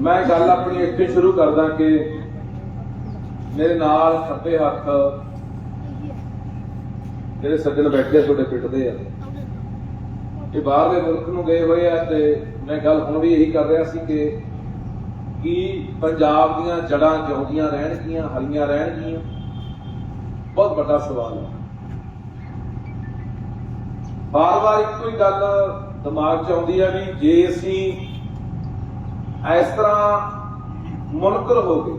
ਮੈਂ ਗੱਲ ਆਪਣੀ ਇੱਥੇ ਸ਼ੁਰੂ ਕਰਦਾ ਕਿ ਮੇਰੇ ਨਾਲ ਖੱਬੇ ਹੱਥ ਜਿਹੜੇ ਸੱਜਣ ਬੈਠੇ ਤੁਹਾਡੇ ਪਿੱਟਦੇ ਆ, ਇਹ ਬਾਹਰਲੇ ਮੁਲਕ ਨੂੰ ਗਏ ਹੋਏ ਆ ਤੇ ਮੈਂ ਗੱਲ ਹੁਣ ਵੀ ਇਹੀ ਕਰ ਰਿਹਾ ਸੀ ਕਿ ਕੀ ਪੰਜਾਬ ਦੀਆਂ ਜੜਾਂ ਜਿਉਂਦੀਆਂ ਰਹਿਣਗੀਆਂ, ਹਰੀਆਂ ਰਹਿਣਗੀਆਂ? ਬਹੁਤ ਵੱਡਾ ਸਵਾਲ ਹੈ ਬਾਰ-ਬਾਰ ਇੱਕੋ ਹੀ ਗੱਲ ਦਿਮਾਗ 'ਚ ਆਉਂਦੀ ਹੈ ਵੀ ਜੇ ਅਸੀਂ ਇਸ ਤਰ੍ਹਾਂ ਮੁਨਕਰ ਹੋ ਗਏ,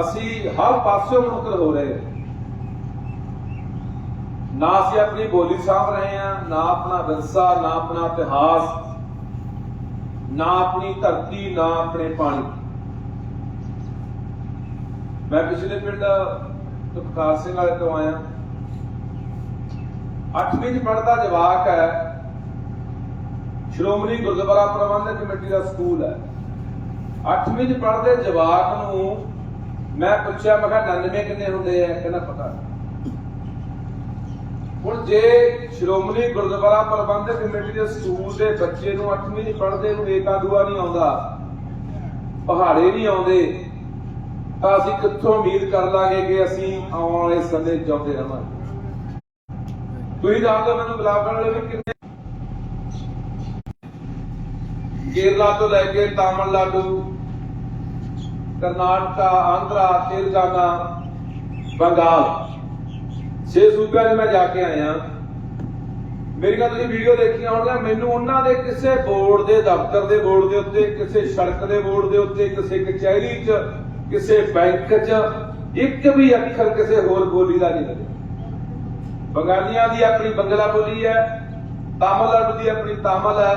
ਅਸੀਂ ਹਰ ਪਾਸੇ ਮੁਨਕਰ ਹੋ ਰਹੇ ਨਾ ਅਸੀਂ ਆਪਣੀ ਬੋਲੀ ਸਾਂਭ ਰਹੇ ਹਾਂ, ਨਾ ਆਪਣਾ ਵਿਰਸਾ, ਨਾ ਆਪਣਾ ਇਤਿਹਾਸ, ਨਾ ਆਪਣੀ ਧਰਤੀ, ਨਾ ਆਪਣੇ ਪਾਣੀ। ਮੈਂ ਪਿਛਲੇ ਪਿੰਡ ਤੁਖਕਾਰ ਸਿੰਘ ਵਾਲੇ ਤੋਂ ਆਇਆ। 8ਵੀਂ ਚ ਪੜਦਾ ਜਵਾਕ ਹੈ। ਸ਼੍ਰੋਮਣੀ ਗੁਰਦੁਆਰਾ ਪ੍ਰਬੰਧਕ ਕਮੇਟੀ ਦਾ ਸਕੂਲ ਹੈ। 8ਵੀਂ ਚ ਪੜਦੇ ਜਵਾਕ ਨੂੰ ਮੈਂ ਪੁੱਛਿਆ, ਮੈਂ ਕਿਹਾ 99 ਕਿੰਨੇ ਹੁੰਦੇ ਆ? ਕਹਿੰਦਾ, ਪਤਾ ਹੁਣ ਜੇ ਸ਼੍ਰੋਮਣੀ ਗੁਰਦੁਆਰਾ ਪ੍ਰਬੰਧਕ ਕਮੇਟੀ ਦੇ ਸਕੂਲ ਦੇ ਬੱਚੇ ਨੂੰ 8ਵੀਂ ਚ ਪੜਦੇ ਨੂੰ ਏਕਾ ਦੂਆ ਨਹੀਂ ਆਉਂਦਾ, ਪਹਾੜੇ ਨਹੀਂ ਆਉਂਦੇ, ਤਾਂ ਅਸੀਂ ਕਿੱਥੋਂ ਉਮੀਦ ਕਰ ਲਾਂਗੇ ਕਿ ਅਸੀਂ ਆਉਣ ਵਾਲੇ ਸਮੇਂ 'ਚ ਜਿਉਂਦੇ ਰਹਾਂਗੇ? ਤੁਸੀਂ ਦੱਸ ਦਿਓ ਮੈਨੂੰ ਗੁਲਾਬ ਵਾਲੇ ਵੀ ਕਿੰਨੇ? ਕੇਰਲਾ ਤੋਂ ਲੈ ਕੇ ਤਾਮਿਲਨਾਡੂ, ਕਰਨਾਟਕਾ, ਆਂਧਰਾ, ਤੇਲੰਗਾਨਾ, ਬੰਗਾਲ। ਛੇ ਸੂਬਿਆਂ 'ਚ ਮੈਂ ਜਾ ਕੇ ਆਇਆ। ਮੇਰੀਆਂ ਤੁਸੀਂ ਵੀਡੀਓ ਦੇਖੀਆਂ ਹੋਣਗੀਆਂ। ਮੈਨੂੰ ਉਹਨਾਂ ਦੇ ਕਿਸੇ ਬੋਰਡ ਦੇ ਦਫ਼ਤਰ ਦੇ ਬੋਰਡ ਦੇ ਉੱਤੇ, ਕਿਸੇ ਸੜਕ ਦੇ ਬੋਰਡ ਦੇ ਉੱਤੇ, ਕਿਸੇ ਕਚਹਿਰੀ 'ਚ, ਕਿਸੇ ਬੈਂਕ 'ਚ ਇੱਕ ਵੀ ਅੱਖਰ ਕਿਸੇ ਹੋਰ ਬੋਲੀ ਦਾ ਨਹੀਂ ਲੱਗਿਆ। ਬੰਗਾਲੀਆਂ ਦੀ ਆਪਣੀ ਬੰਗਲਾ ਬੋਲੀ ਹੈ, ਤਾਮਿਲਨਾਡੂ ਦੀ ਆਪਣੀ ਤਾਮਿਲ ਹੈ,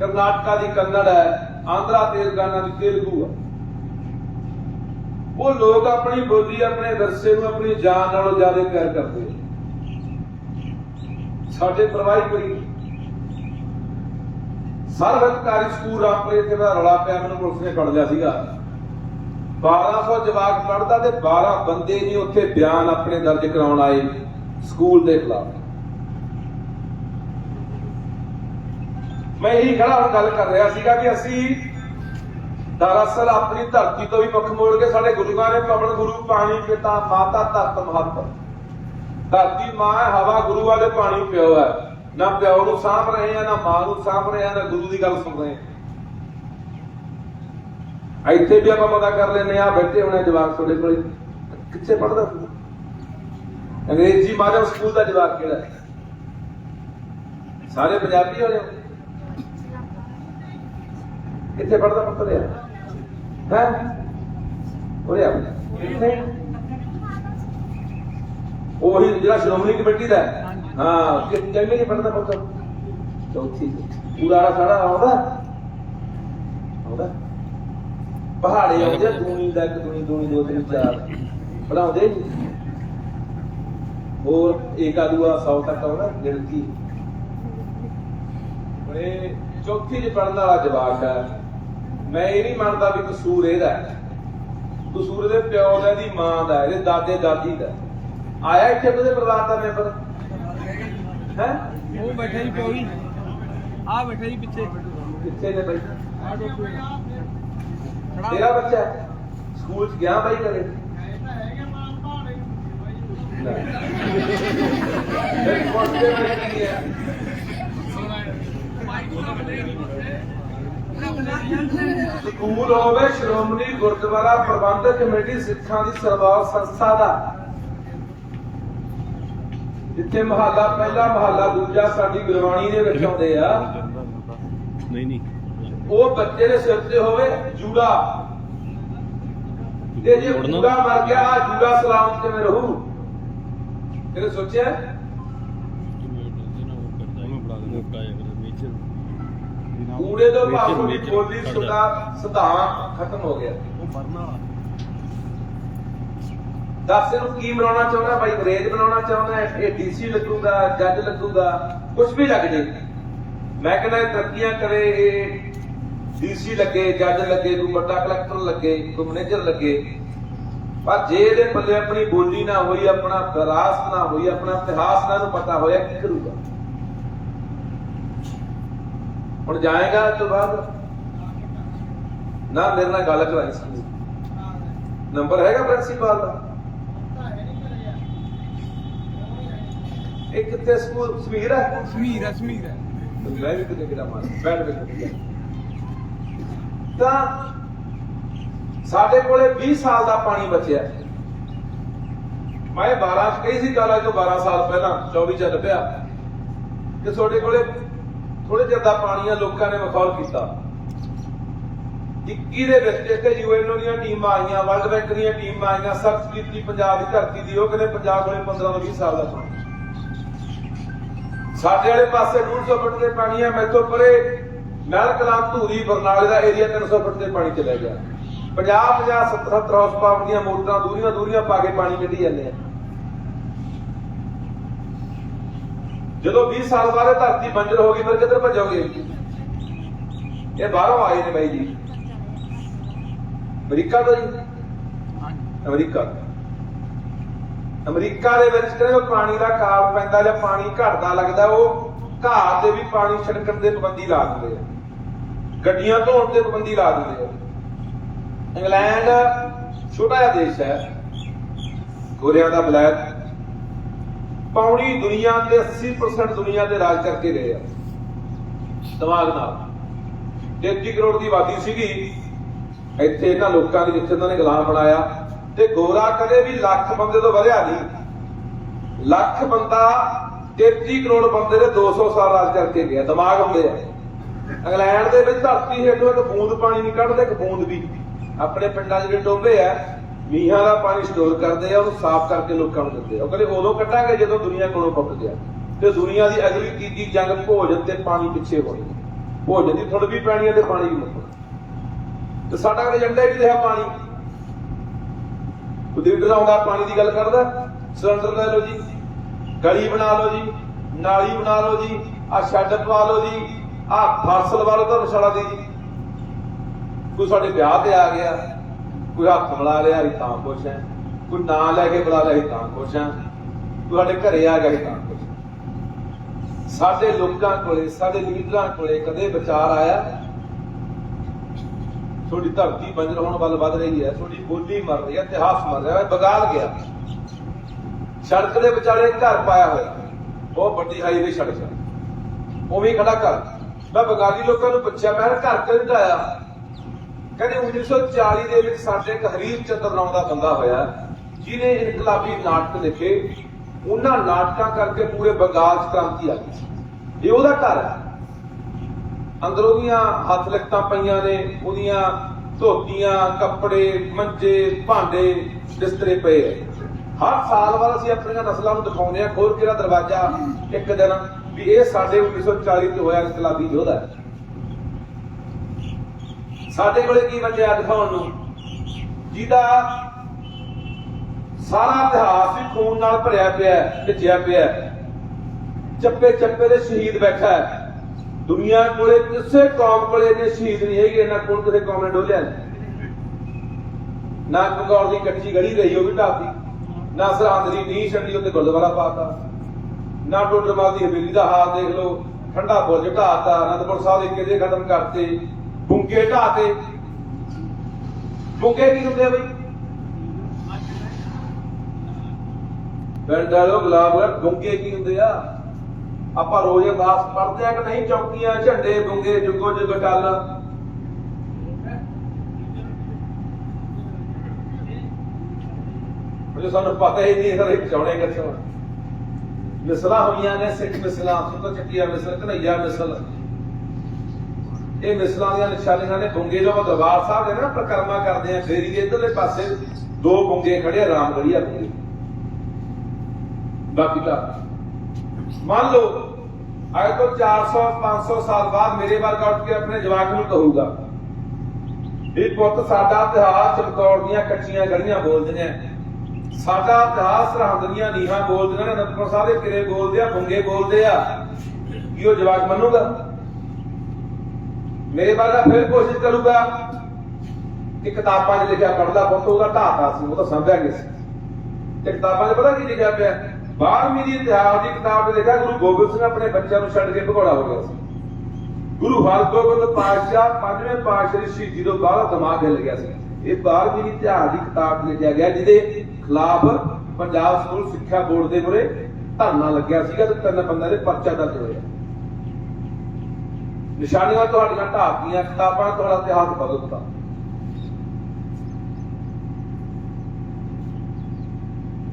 ਕਰਨਾਟਕਾ ਦੀ ਕੰਨੜ ਹੈ, ਆਂਧਰਾ ਤੇਲੰਗਾਨਾ ਦੀ ਤੇਲਗੂ ਹੈ। ਉਹ ਲੋਕ ਆਪਣੀ ਬੋਲੀ, ਆਪਣੇ ਵਿਰਸੇ ਨੂੰ, ਆਪਣੀ ਜਾਨ ਨਾਲੋਂ ਜ਼ਿਆਦਾ ਪਿਆਰ ਕਰਦੇ ਸਾਡੇ ਪਰਵਾਹੀ ਕੋਈ ਸਰਵਤਕਾਰੀ ਸਕੂਲ ਰਾਮਪੁਰੇ ਤੇ ਦਾ ਰੌਲਾ ਪਿਆ, ਮੈਨੂੰ ਪੁਲਿਸ ਨੇ ਫੜ ਲਿਆ ਸੀਗਾ। 1200 ਜਵਾਕ ਪੜਦਾ ਤੇ 12 ਬੰਦੇ ਨਹੀਂ ਉੱਥੇ ਬਿਆਨ ਆਪਣੇ ਦਰਜ ਕਰਾਉਣ ਆਏ। ਸਕੂਲ ਦੇ ਖਿਲਾਫ। ਮੈਂ ਇਹੀ ਖੜਾ ਗੱਲ ਕਰ ਰਿਹਾ ਸੀਗਾ ਕਿ ਅਸੀਂ ਦਰਅਸਲ ਆਪਣੀ ਧਰਤੀ ਤੋਂ ਵੀ ਮੁੱਖ ਮੋੜ ਕੇ ਸਾਡੇ ਗੁਰੂਆਂ ਨੇ ਪਵਨ ਗੁਰੂ, ਪਾਣੀ, ਪਿਤਾ, ਮਾਤਾ, ਧਰਤ, ਮਹੱਤ। ਧਰਤੀ, ਮਾਂ ਹਵਾ, ਗੁਰੂ ਵਾਲੇ ਪਾਣੀ ਪਿਓ ਹੈ। ਨਾ ਪਿਓ ਨੂੰ ਸਾਂਭ ਰਹੇ ਆ ਨਾ ਮਾਂ ਨੂੰ ਸਾਂਭ ਰਹੇ ਆ ਨਾ ਗੁਰੂ ਦੀ ਗੱਲ ਸੁਣ ਰਹੇ ਆ ਇੱਥੇ ਵੀ ਆਪਾਂ ਪਤਾ ਕਰ ਲੈਨੇ ਆ ਬੈਠੇ ਹੋਣੇ ਜਵਾਕ ਤੁਹਾਡੇ ਕੋਲੇ। ਕਿੱਥੇ ਪੜਦਾ ਅੰਗਰੇਜ਼ੀ ਮਾਧਿਅਮ ਸਕੂਲ ਦਾ ਜਵਾਕ ਕਿਹੜਾ ਹੈ? ਸਾਰੇ ਪੰਜਾਬੀ ਵਾਲੇ ਹੋ? ਕਿੱਥੇ ਪੜਦਾ ਪੁੱਤਰ ਆ ਹੈ। ਉਰੇ ਆ। ਉਹੀ ਜਿਹੜਾ ਸ਼੍ਰੋਮਣੀ ਕਮੇਟੀ ਦਾ ਹਾਂ। ਕਿ ਚੰਗੇ ਨਹੀਂ ਪੜਦਾ ਪੁੱਤਰ ਚੌਥੀ ਪੂਰਾ ਸਾਰਾ ਆਉਂਦਾ? ਆਉਂਦਾ? ਪਹਾੜੇ ਆਉਂਦੇ ਦੂਣੀ ਦਾ ਇੱਕ, ਦੂਣੀ ਦੂਣੀ, ਦੋ, ਤਿੰਨ, ਚਾਰ। ਪੜਾਉਂਦੇ ਹੋਰ ਏਕਾ ਦੂਆ 100 ਤੱਕ ਆਉਂਦਾ ਗਿਣਤੀ ਇਹ ਚੌਥੀ ਚ ਪੜਨ ਵਾਲਾ ਜਵਾਕ ਹੈ ਮੈਂ ਇਹ ਨਹੀਂ ਮੰਨਦਾ ਵੀ ਕਸੂਰ ਇਹਦਾ ਹੈ। ਕਸੂਰ ਇਹਦੇ ਪਿਓ ਦਾ ਇਹਦੀ ਮਾਂ ਦਾ ਇਹਦੇ ਦਾਦੇ ਦਾਦੀ ਦਾ। ਆਇਆ ਇੱਥੇ ਉਹਦੇ ਪਰਿਵਾਰ ਦਾ ਮੈਂਬਰ ਹੈ? ਉਹ ਬੈਠਾ ਜੀ ਪਿਓ ਆ ਬੈਠਾ ਜੀ ਪਿੱਛੇ। ਕਿੱਥੇ ਨੇ ਬਈ ਤੇਰਾ ਬੱਚਾ? ਸਕੂਲ ਚ ਗਿਆ ਬਾਈ ਕਦੇ ਲੈ। ਫਿਰ ਪਹੁੰਚਦੇ ਵੇਲੇ ਕੀ ਹੈ? ਸਕੂਲ ਹੋਵੇ ਸ਼੍ਰੋਮਣੀ ਗੁਰਦੁਆਰਾ ਪ੍ਰਬੰਧਕ ਕਮੇਟੀ ਸਿੱਖਾਂ ਦੀ ਸਰਕਾਰ ਸੰਸਥਾ ਦਾ। ਜਿੱਥੇ ਮਹੱਲਾ ਪਹਿਲਾ ਮਹੱਲਾ ਦੂਜਾ ਸਾਡੀ ਗੁਰਬਾਣੀ ਦੇ ਵਿੱਚ ਆਉਂਦੇ ਆ। ਨਹੀਂ ਨਹੀਂ। ਉਹ ਬੱਚੇ ਦੇ ਸਿਰ ਤੇ ਹੋਵੇ ਜੂੜਾ। ਤੇ ਜੇ? ਜੂੜਾ ਮਰ ਗਿਆ ਆ ਜੂੜਾ ਸਲਾਮਤ ਕਿਵੇਂ ਰਹੂ? ਤੇਰੇ ਸੋਚਿਆ? ਕੂੜੇ ਤੋਂ ਭਾਵ ਦੀ ਬੋਲੀ ਸੁਦਾ ਸਿਧਾਂਤ ਖਤਮ ਹੋ ਗਿਆ। ਦੱਸ ਇਹਨੂੰ ਕੀ ਬਣਾਉਣਾ ਚਾਹੁੰਦਾ? ਬਾਈ ਅੰਗਰੇਜ਼ ਬਣਾਉਣਾ ਚਾਹੁੰਦਾ ਇਹ ਡੀਸੀ ਲੱਗੂਗਾ ਜੱਜ ਲੱਗੂਗਾ? ਕੁਝ ਵੀ ਲੱਗ ਜੇ। ਮੈਂ ਕਹਿੰਦਾ ਤਰੱਕੀਆਂ ਕਰੇ ਇਹ ਡੀਸੀ ਲੱਗੇ ਜੱਜ ਲੱਗੇ ਕੋਈ ਵੱਡਾ ਕਲੈਕਟਰ ਲੱਗੇ ਕੋਈ ਮੈਨੇਜਰ ਲੱਗੇ। ਪਰ ਜੇ ਇਹਦੇ ਪੱਲੇ ਆਪਣੀ ਬੋਲੀ ਨਾ ਹੋਈ ਆਪਣਾ ਵਿਰਾਸਤ ਨਾ ਹੋਈ ਆਪਣਾ ਇਤਿਹਾਸ ਨਾ ਨੂੰ ਪਤਾ ਹੋਇਆ ਕੀ ਕਰੂਗਾ? ਹੁਣ ਜਾਏਗਾ ਤੋਂ ਬਾਅਦ? ਨਾ ਮੇਰੇ ਨਾਲ ਗੱਲ ਕਰਾਈ ਸੀ। ਨੰਬਰ ਹੈਗਾ ਪ੍ਰਿੰਸੀਪਲ ਦਾ? ਇਹ ਕਿੱਥੇ ਸਕੂਲ? ਸਮੀਰ ਹੈ? ਸਮੀਰ ਹੈ ਸਮੀਰ ਹੈ। ਮੈਂ ਵੀ ਕਿਤੇ ਕਿਹੜਾ ਮਾਰ ਬੈਠ ਬੈਠ ਤਾਂ ਸਾਡੇ ਕੋਲੇ 20 ਸਾਲ ਦਾ ਪਾਣੀ ਬਚਿਆ। ਮੈਂ 12 ਚ ਕਹੀ ਸੀ ਗੱਲ ਅੱਜ ਤੋਂ 12 ਸਾਲ ਪਹਿਲਾਂ 24 ਚੱਲ ਪਿਆ। ਕਿ ਤੁਹਾਡੇ ਕੋਲੇ ਥੋੜੇ ਚਿਰ ਦਾ ਪਾਣੀ ਆ, ਲੋਕਾਂ ਨੇ ਮਖੌਲ ਕੀਤਾ। 21 ਦੇ ਵਿੱਚ ਇੱਥੇ ਯੂਐਨਓ ਦੀਆਂ ਟੀਮਾਂ ਆਈਆਂ, ਵਰਲਡ ਬੈਂਕ ਦੀਆਂ ਟੀਮਾਂ ਆਈਆਂ ਸਰਚ ਕੀਤੀ ਪੰਜਾਬ ਦੀ ਧਰਤੀ ਦੀ, ਉਹ ਕਹਿੰਦੇ ਪੰਜਾਬ ਕੋਲੇ 15 ਤੋਂ 20 ਸਾਲ ਦਾ ਪਾਣੀ। ਸਾਡੇ ਵਾਲੇ ਪਾਸੇ 150 ਫੁੱਟ ਦੇ ਪਾਣੀ ਹੈ ਮੈਥੋਂ ਪਰੇ ਨਹਿਰ ਕਲਾਮ ਧੂਰੀ ਬਰਨਾਲੇ ਦਾ ਏਰੀਆ 300 ਫੁੱਟ ਦੇ ਪਾਣੀ ਚਲੇ ਗਿਆ। 50 50 70 70 ਹਾਊਸ ਪਾਵਰ ਦੀਆਂ ਮੋਟਰਾਂ ਦੂਰੀਆਂ ਦੂਰੀਆਂ ਪਾ ਕੇ ਪਾਣੀ ਕੱਢੀ ਜਾਂਦੇ ਆ। ਜਦੋਂ 20 ਸਾਲ ਬਾਅਦ ਧਰਤੀ ਬੰਜਰ ਹੋ ਗਈ ਫਿਰ ਕਿੱਧਰ ਭੱਜੋਗੇ? ਇਹ ਬਾਹਰੋਂ ਆਏ ਨੇ ਬਾਈ ਜੀ। ਅਮਰੀਕਾ ਤੋਂ ਜੀ। ਅਮਰੀਕਾ ਅਮਰੀਕਾ ਦੇ ਵਿੱਚ ਕਹਿੰਦੇ ਪਾਣੀ ਦਾ ਕਾਲ ਪੈਂਦਾ ਜਾਂ ਪਾਣੀ ਘਟਦਾ ਲੱਗਦਾ ਉਹ ਘਾਹ ਤੇ ਵੀ ਪਾਣੀ ਛਿੜਕਣ ਦੇ ਪਾਬੰਦੀ ਲਾ ਦਿੰਦੇ ਆ। ਗੱਡੀਆਂ ਧੋਣ ਤੇ ਪਾਬੰਦੀ ਲਾ ਦਿੰਦੇ ਆ। ਇੰਗਲੈਂਡ ਛੋਟਾ ਜਿਹਾ ਦੇਸ਼ ਹੈ। ਗੋਰਿਆਂ ਦਾ ਬਲੈਕ। ਪੌਣੀ ਦੁਨੀਆ ਤੇ 80% ਦੁਨੀਆ ਦੇ ਰਾਜ ਕਰਕੇ ਰਹੇ ਆ। ਦਿਮਾਗ ਨਾਲ। 33 ਕਰੋੜ ਦੀ ਆਬਾਦੀ ਸੀਗੀ। ਇੱਥੇ ਇਹਨਾਂ ਲੋਕਾਂ ਦੀ ਜਿੱਥੇ ਇਹਨਾਂ ਨੇ ਗੁਲਾਮ ਬਣਾਇਆ। ਤੇ ਗੋਰਾ ਕਦੇ ਵੀ ਲੱਖ ਬੰਦੇ ਤੋਂ ਵਧਿਆ ਨਹੀਂ। ਲੱਖ ਬੰਦਾ 33 ਕਰੋੜ ਬੰਦੇ ਦੇ 200 ਸਾਲ ਰਾਜ ਕਰਕੇ ਗਿਆ। ਦਿਮਾਗ ਹੁੰਦੇ ਆ। ਇੰਗਲੈਂਡ ਦੇ ਵਿੱਚ ਧਰਤੀ ਹੇਠੋਂ ਇੱਕ ਬੂੰਦ ਪਾਣੀ ਨਹੀਂ ਕੱਢਦੇ, ਇੱਕ ਬੂੰਦ ਵੀ। ਆਪਣੇ ਪਿੰਡਾਂ 'ਚ ਜਿਹੜੇ ਟੋਬੇ ਆ, ਮੀਂਹਾਂ ਦਾ ਪਾਣੀ ਸਟੋਰ ਕਰਦੇ ਆ, ਉਹਨੂੰ ਸਾਫ਼ ਕਰਕੇ ਲੋਕਾਂ ਨੂੰ ਦਿੰਦੇ ਆ। ਉਹ ਕਹਿੰਦੇ ਉਦੋਂ ਕੱਢਾਂਗੇ ਜਦੋਂ ਦੁਨੀਆ ਕੋਲੋਂ ਪੱਕ ਗਿਆ ਤੇ ਦੁਨੀਆ ਦੀ ਅਗਲੀ ਤੀਜੀ ਜੰਗ ਭੋਜਨ ਤੇ ਪਾਣੀ ਪਿੱਛੇ ਹੋਣੀ ਹੈ। ਭੋਜਨ ਦੀ ਥੁੜ ਵੀ ਪੈਣੀ ਹੈ ਤੇ ਪਾਣੀ ਵੀ ਮੁੱਕਣਾ ਤੇ ਸਾਡਾ ਏਜੰਡਾ ਹੀ ਰਿਹਾ ਪਾਣੀ। ਕੁਦਰਤ ਆਉਂਦਾ ਪਾਣੀ ਦੀ ਗੱਲ ਕਰਦਾ? ਸਿਲੰਡਰ ਲੈ ਲਓ ਜੀ, ਗਲੀ ਬਣਾ ਲਓ ਜੀ, ਨਾਲੀ ਬਣਾ ਲਓ ਜੀ ਆ ਛੱਡ ਪਵਾ ਲਓ ਜੀ ਆ ਫਸਲ ਵਾਲੋ ਧਰਮਸ਼ਾਲਾ ਦੀ ਜੀ ਕੋਈ ਸਾਡੇ ਵਿਆਹ ਤੇ ਆ ਗਿਆ, ਕੋਈ ਹੱਥ ਮਿਲਾ ਲਿਆ ਅਸੀਂ ਤਾਂ ਖੁਸ਼ ਹੈ, ਕੋਈ ਨਾਂ ਲੈ ਕੇ ਬੁਲਾ ਲਿਆ ਅਸੀਂ ਤਾਂ ਖੁਸ਼ ਹੈ, ਕੋਈ ਸਾਡੇ ਘਰੇ ਆ ਗਿਆ ਅਸੀਂ ਤਾਂ ਖੁਸ਼ ਹਾਂ। ਸਾਡੇ ਲੋਕਾਂ ਕੋਲੇ, ਸਾਡੇ ਲੀਡਰਾਂ ਕੋਲੇ ਕਦੇ ਵਿਚਾਰ ਆਇਆ, ਤੁਹਾਡੀ ਧਰਤੀ ਬੰਜਰ ਹੋਣ ਵੱਲ ਵੱਧ ਰਹੀ ਹੈ, ਤੁਹਾਡੀ ਬੋਲੀ ਮਰ ਰਹੀ ਹੈ, ਇਤਿਹਾਸ ਮਰ ਰਿਹਾ ਹੈ ਬਗਾਲ ਗਿਆ। ਸੜਕ ਦੇ ਵਿਚਾਲੇ ਘਰ ਪਾਇਆ ਹੋਇਆ ਉਹ ਵੱਡੀ ਹਾਈਵੇ ਸੜਕ ਹੈ। ਉਵੇਂ ਖੜਾ ਕਰ। ਮੈਂ ਬਗਾਲੀ ਲੋਕਾਂ ਨੂੰ ਪੁੱਛਿਆ, ਮੈਂ ਘਰ ਕਿਉਂ ਢਾਇਆ ਕਹਿੰਦੇ 1940 ਦੇ ਵਿੱਚ ਸਾਡੇ ਇੱਕ ਹਰੀਰ ਚੰਦਰ ਨਾਮ ਦਾ ਬੰਦਾ ਹੋਇਆ, ਜਿਹਨੇ ਇਨਕਲਾਬੀ ਨਾਟਕ ਲਿਖੇ। ਉਹਨਾਂ ਨਾਟਕਾਂ ਕਰਕੇ ਪੂਰੇ ਬੰਗਾਲ 'ਚ ਕ੍ਰਾਂਤੀ ਆ ਗਈ ਇਹ ਉਹਦਾ ਘਰ ਹੈ। ਅੰਦਰੋਂ ਦੀਆਂ ਹੱਥ ਲਿਖਤਾਂ ਪਈਆਂ ਨੇ, ਉਹਦੀਆਂ ਧੋਤੀਆਂ, ਕੱਪੜੇ, ਮੰਜੇ, ਭਾਂਡੇ ਬਿਸਤਰੇ ਪਏ ਆ। ਹਰ ਸਾਲ ਬਾਅਦ ਅਸੀਂ ਆਪਣੀਆਂ ਨਸਲਾਂ ਨੂੰ ਦਿਖਾਉਂਦੇ ਆ ਖੋਲ ਕਿਹੜਾ ਦਰਵਾਜ਼ਾ ਇੱਕ ਦਿਨ ਵੀ ਇਹ ਸਾਡੇ 1940 ਚ ਹੋਇਆ ਇਨਕਲਾਬੀ ਯੋਧਾ। ਹੈ ਸਾਡੇ ਕੋਲੇ ਕੀ ਬਚਿਆ ਦਿਖਾਉਣ ਨੂੰ? ਜਿਹਦਾ ਸਾਰਾ ਇਤਿਹਾਸ ਹੀ ਖੂਨ ਨਾਲ ਭਰਿਆ ਪਿਆ ਭਿੱਜਿਆ ਪਿਆ ਚੱਪੇ ਚੱਪੇ ਦੇ ਸ਼ਹੀਦ ਬੈਠਾ ਹੈ। ਦੁਨੀਆ ਕੋਲੇ ਕਿਸੇ ਕੌਮ ਕੋਲੇ ਨੇ ਸ਼ਹੀਦ ਨਹੀਂ ਹੈਗੇ, ਨਾ ਕੋਲ ਕਿਸੇ ਕੌਮ ਨੇ ਡੋਲਿਆ ਨਾ। ਕੰਗੌਰ ਦੀ ਕੱਚੀ ਗੜੀ ਰਹੀ, ਉਹ ਵੀ ਢਾਤੀ ਨਾ ਸਰਹੰਦ ਦੀ ਨੀਂਹ ਛੱਡੀ ਉੱਤੇ ਗੁਰਦੁਆਰਾ ਪਾਤਾ। ਨਾ ਟੋਡਰਮਲ ਦੀ ਹਵੇਲੀ ਦਾ ਹਾਲ ਦੇਖ ਲਓ। ਠੰਡਾ ਬੁਰਜ ਢਾਤਾ ਅਨੰਦਪੁਰ ਸਾਹਿਬ ਦੇ ਕਿਲੇ ਖਤਮ ਕਰਤੇ। ਬੁੰਗੇ ਢਾਤੇ ਬੁੰਗੇ ਕੀ ਹੁੰਦੇ ਆ ਬਈ? ਬੈਂਡਾਲੋ ਗੁਲਾਬ ਬੁੰਗੇ ਕੀ ਹੁੰਦੇ ਆ? ਆਪਾਂ ਰੋਜ਼ ਅਰਦਾਸ ਪੜ੍ਹਦੇ ਆ ਕਿ ਨਹੀਂ? ਚੌਕੀਆਂ, ਝੰਡੇ, ਬੁੰਗੇ, ਜੁਗੋ, ਜੁਗ, ਟੱਲ। ਉਹ ਸਾਨੂੰ ਪਤਾ ਹੀ ਨਹੀਂ ਸਾਰੇ ਬਚਾਉਣੇ ਕਿੱਥੋਂ ਮਿਸਲਾਂ ਹੋਈਆਂ ਨੇ, ਸਿੱਖ ਮਿਸਲਾਂ ਸੁੱਕਾ ਚੱਕੀਆ ਮਿਸਲ ਕਨਈਆ ਮਿਸਲ। ਇਹ ਮਿਸਲਾਂ ਦੀਆਂ ਨਿਸ਼ਾਨੀਆਂ ਨੇ ਬੁੰਗੇ ਜੋ ਦਰਬਾਰ ਸਾਹਿਬ ਦੇ ਨਾ ਪ੍ਰਕਰਮਾ ਕਰਦੇ ਆ, ਫੇਰੀ ਇਧਰਲੇ ਪਾਸੇ ਦੋ ਬੁੰਗੇ ਖੜੇ ਆ ਰਾਮਗੜੀਆ ਬੁੰਗੇ ਬਾਕੀ ਤਾਂ ਮੰਨ ਲਓ, ਅੱਜ ਤੋਂ 400 500 ਸਾਲ ਬਾਅਦ ਮੇਰੇ ਵਰਗਾ ਉੱਠ ਕੇ ਆਪਣੇ ਜਵਾਕ ਨੂੰ ਕਹੂਗਾ ਇਹ ਪੁੱਤ, ਸਾਡਾ ਇਤਿਹਾਸ ਚਮਕੌਰ ਦੀਆਂ ਕੱਚੀਆਂ ਗਲੀਆਂ ਬੋਲਦੀਆਂ। ਸਾਡਾ ਇਤਿਹਾਸ ਸਰਹੰਦ ਦੀਆਂ ਨੀਹਾਂ ਬੋਲਦੀਆਂ ਨੇ, ਅਨੰਦਪੁਰ ਸਾਹਿਬ ਦੇ ਕਿਲੇ ਬੋਲਦੇ ਆ ਬੁੰਗੇ ਬੋਲਦੇ ਆ। ਕੀ ਉਹ ਜਵਾਕ ਮੰਨੂਗਾ? ਮੇਰੇ ਵਰਗਾ ਫਿਰ ਕੋਸ਼ਿਸ਼ ਕਰੂਗਾ ਕਿ ਕਿਤਾਬਾਂ 'ਚ ਲਿਖਿਆ ਪੜਦਾ ਪੁੱਤ, ਉਹਦਾ ਢਾਤਾ ਸੀ, ਉਹ ਤਾਂ ਸਮਝਾਂਗੇ ਸੀ। ਤੇ ਕਿਤਾਬਾਂ 'ਚ ਪਤਾ ਕੀ ਲਿਖਿਆ ਪਿਆ? 12ਵੀਂ ਦੀ ਇਤਿਹਾਸ ਦੀ ਕਿਤਾਬ 'ਚ ਲਿਖਿਆ, ਗੁਰੂ ਗੋਬਿੰਦ ਸਿੰਘ ਆਪਣੇ ਬੱਚਿਆਂ ਨੂੰ ਛੱਡ ਕੇ ਭਗੌੜਾ ਹੋ ਗਿਆ ਸੀ। ਗੁਰੂ ਹਰਗੋਬਿੰਦ ਪਾਤਸ਼ਾਹ ਪੰਜਵੇਂ ਪਾਤਸ਼ਾਹ ਦੀ ਸ਼ਹੀਦੀ ਤੋਂ ਬਾਅਦ ਦਿਮਾਗ ਹਿੱਲ ਗਿਆ ਸੀ। ਇਹ 12ਵੀਂ ਦੀ ਇਤਿਹਾਸ ਦੀ ਕਿਤਾਬ ਲਿਖਿਆ ਗਿਆ, ਜਿਹਦੇ ਖਿਲਾਫ ਪੰਜਾਬ ਸਕੂਲ ਸਿੱਖਿਆ ਬੋਰਡ ਦੇ ਮੁਰੇ ਧਰਨਾ ਲੱਗਿਆ ਸੀਗਾ ਤੇ ਤਿੰਨ ਬੰਦਿਆਂ ਦੇ ਪਰਚਾ ਦਰਜ ਹੋਇਆ। ਨਿਸ਼ਾਨੀਆਂ ਤੁਹਾਡੀਆਂ ਢਾਕੀਆਂ, ਕਿਤਾਬਾਂ ਤੁਹਾਡਾ ਇਤਿਹਾਸ ਬਦਲ ਦਿੱਤਾ।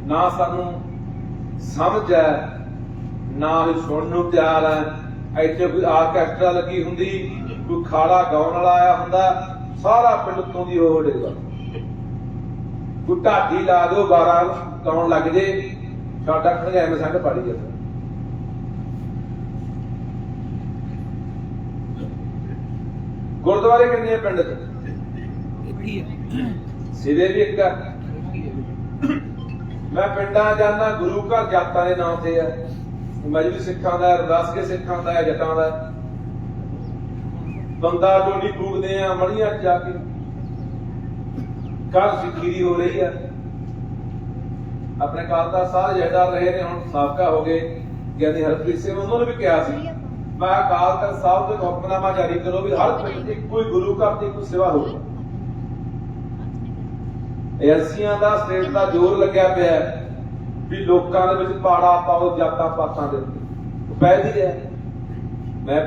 ਨਾ ਸਾਨੂੰ ਸਮਝ ਹੈ, ਨਾ ਹੀ ਸੁਣਨ ਨੂੰ ਤਿਆਰ ਹੈ। ਇੱਥੇ ਕੋਈ ਆਰਕੈਸਟਰਾ ਲੱਗੀ ਹੁੰਦੀ, ਕੋਈ ਖਾੜਾ ਗਾਉਣ ਵਾਲਾ ਆਇਆ ਹੁੰਦਾ, ਸਾਰਾ ਪਿੰਡ ਤੋਂ ਦੀ ਉਹ ਡੇਗਾ ਕੋਈ ਢਾਡੀ ਲਾ ਦਿਓ 12 ਗਾਉਣ ਲੱਗ ਜੇ, ਸਾਡਾ ਖੜਿਆ ਐਵੇਂ ਸੰਗ ਪਾੜੀ ਜਾਂਦਾ। ਗੁਰਦੁਆਰੇ ਕਿੰਨੇ ਆ ਪਿੰਡ 'ਚ? ਸਿਰੇ ਵੀ ਇੱਕ ਆ। ਮੈਂ ਪਿੰਡਾਂ ਜਾਂਦਾ ਗੁਰੂ ਘਰ ਜਾਤਾਂ ਦੇ ਨਾਂ ਤੇ ਆ। ਮਜਬੀ ਸਿੱਖਾਂ ਦਾ ਅਰਦਾਸ ਕੇ ਸਿੱਖਾਂ ਦਾ ਜਟਾਂ ਦਾ। ਬੰਦਾ ਡੋਲੀ ਫੂਕਦੇ ਆ ਮੜੀਆਂ 'ਚ ਜਾ ਕੇ। ਕੱਲ ਸਿੱਖੀ ਦੀ ਹੋ ਰਹੀ ਆ। ਆਪਣੇ ਕਾਲ ਦਾ ਸਾਹ ਜਹਦਾਰ ਰਹੇ ਨੇ ਹੁਣ ਸਾਬਕਾ ਹੋ ਗਏ। ਗਿਆਨੀ ਹਰਪ੍ਰੀਤ ਸਿੰਘ ਉਹਨਾਂ ਨੂੰ ਵੀ ਕਿਹਾ ਸੀ। ਮੈਂ ਅਕਾਲ ਤਖਤ ਸਾਹਿਬ ਤੋਂ ਹੁਕਮਨਾਮਾ ਜਾਰੀ ਕਰੋ ਵੀ ਹਰ ਪਿੰਡ 'ਚ ਕੋਈ ਗੁਰੂ ਘਰ ਦੀ ਕੋਈ ਸੇਵਾ ਹੋਵੇ ਏਜੰਸੀਆਂ ਦਾ ਸਟੇਟ ਦਾ ਜ਼ੋਰ ਲੱਗਿਆ ਪਿਆ ਵੀ ਲੋਕਾਂ ਦੇ ਵਿੱਚ ਪਾੜਾ ਪਾਓ, ਜਾਤਾਂ ਪਾਤਾਂ ਦੇ ਉੱਤੇ। ਉਹ ਪੈ ਮੈਂ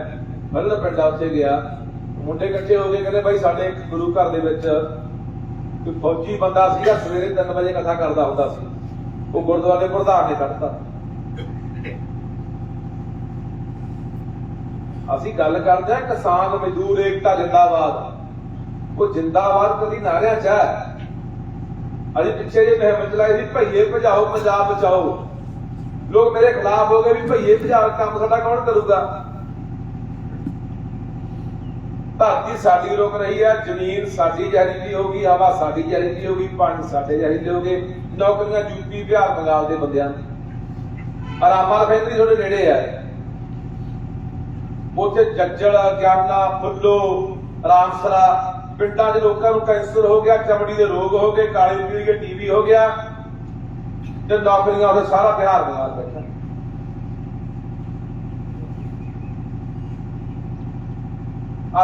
ਮੱਲ ਪਿੰਡ ਉੱਤੇ ਗਿਆ। ਮੁੰਡੇ ਇਕੱਠੇ ਹੋ ਗਏ ਕਹਿੰਦੇ, ਬਾਈ, ਸਾਡੇ ਗੁਰੂ ਘਰ ਦੇ ਵਿੱਚ ਕੋਈ ਫੌਜੀ ਬੰਦਾ ਸੀਗਾ, ਸਵੇਰੇ 3 ਵਜੇ ਕਥਾ ਕਰਦਾ ਹੁੰਦਾ ਸੀ। ਉਹ ਗੁਰਦੁਆਰੇ ਪ੍ਰਧਾਨ ਨੇ ਕੱਢਤਾ। ਅਸੀਂ ਗੱਲ ਕਰਦੇ ਹਾਂ ਕਿਸਾਨ ਮਜ਼ਦੂਰ ਏਕਤਾ ਜਿੰਦਾਬਾਦ। ਉਹ ਜਿੰਦਾਬਾਦ ਕਦੀ ਨਾਰਿਆਂ ਚ ਅਜੇ ਪਿੱਛੇ ਜੇ ਮਹਿਮਤ ਚਲਾਈ ਸੀ ਭਈਏ ਭਜਾਓ, ਪੰਜਾਬ ਬਚਾਓ। ਲੋਕ ਮੇਰੇ ਖਿਲਾਫ ਹੋ ਗਏ ਵੀ ਭਈਏ ਭਜਾਓ ਕੰਮ ਸਾਡਾ ਕੌਣ ਕਰੂਗਾ? ਧਰਤੀ ਸਾਡੀ ਰੁਕ ਰਹੀ ਹੈ, ਜ਼ਮੀਨ ਸਾਡੀ ਜਾਰੀ ਜ਼ਹਿਰੀਲੀ ਹੋਗੀ ਹਵਾ ਸਾਡੀ ਜ਼ਹਿਰੀਲੀ ਹੋਗੀ ਪਾਣੀ ਸਾਡੇ ਜ਼ਹਿਰੀਲੇ ਹੋਗੇ ਨੌਕਰੀਆਂ ਯੂਪੀ ਬਿਹਾਰ ਬੰਗਾਲ ਦੇ ਬੰਦਿਆਂ ਦੀ। ਆਰਾਮਾ ਫੈਕਟਰੀ ਤੁਹਾਡੇ ਨੇੜੇ ਆ ਉੱਥੇ ਜੱਜਲ, ਗਿਆਨਾ, ਫੁੱਲੋ, ਰਾਮਸਰਾ, ਪਿੰਡਾਂ ਦੇ ਲੋਕਾਂ ਨੂੰ ਕੈਂਸਰ ਹੋ ਗਿਆ, ਚਮੜੀ ਦੇ ਰੋਗ ਹੋ ਗਏ, ਕਾਲੇ ਪੀੜ ਕੇ ਟੀਵੀ ਹੋ ਗਿਆ, ਤੇ ਨੌਕਰੀਆਂ ਉਹਦੇ ਸਾਰਾ ਬਿਹਾਰ ਬੰਗਾਲ ਬੈਠਾ।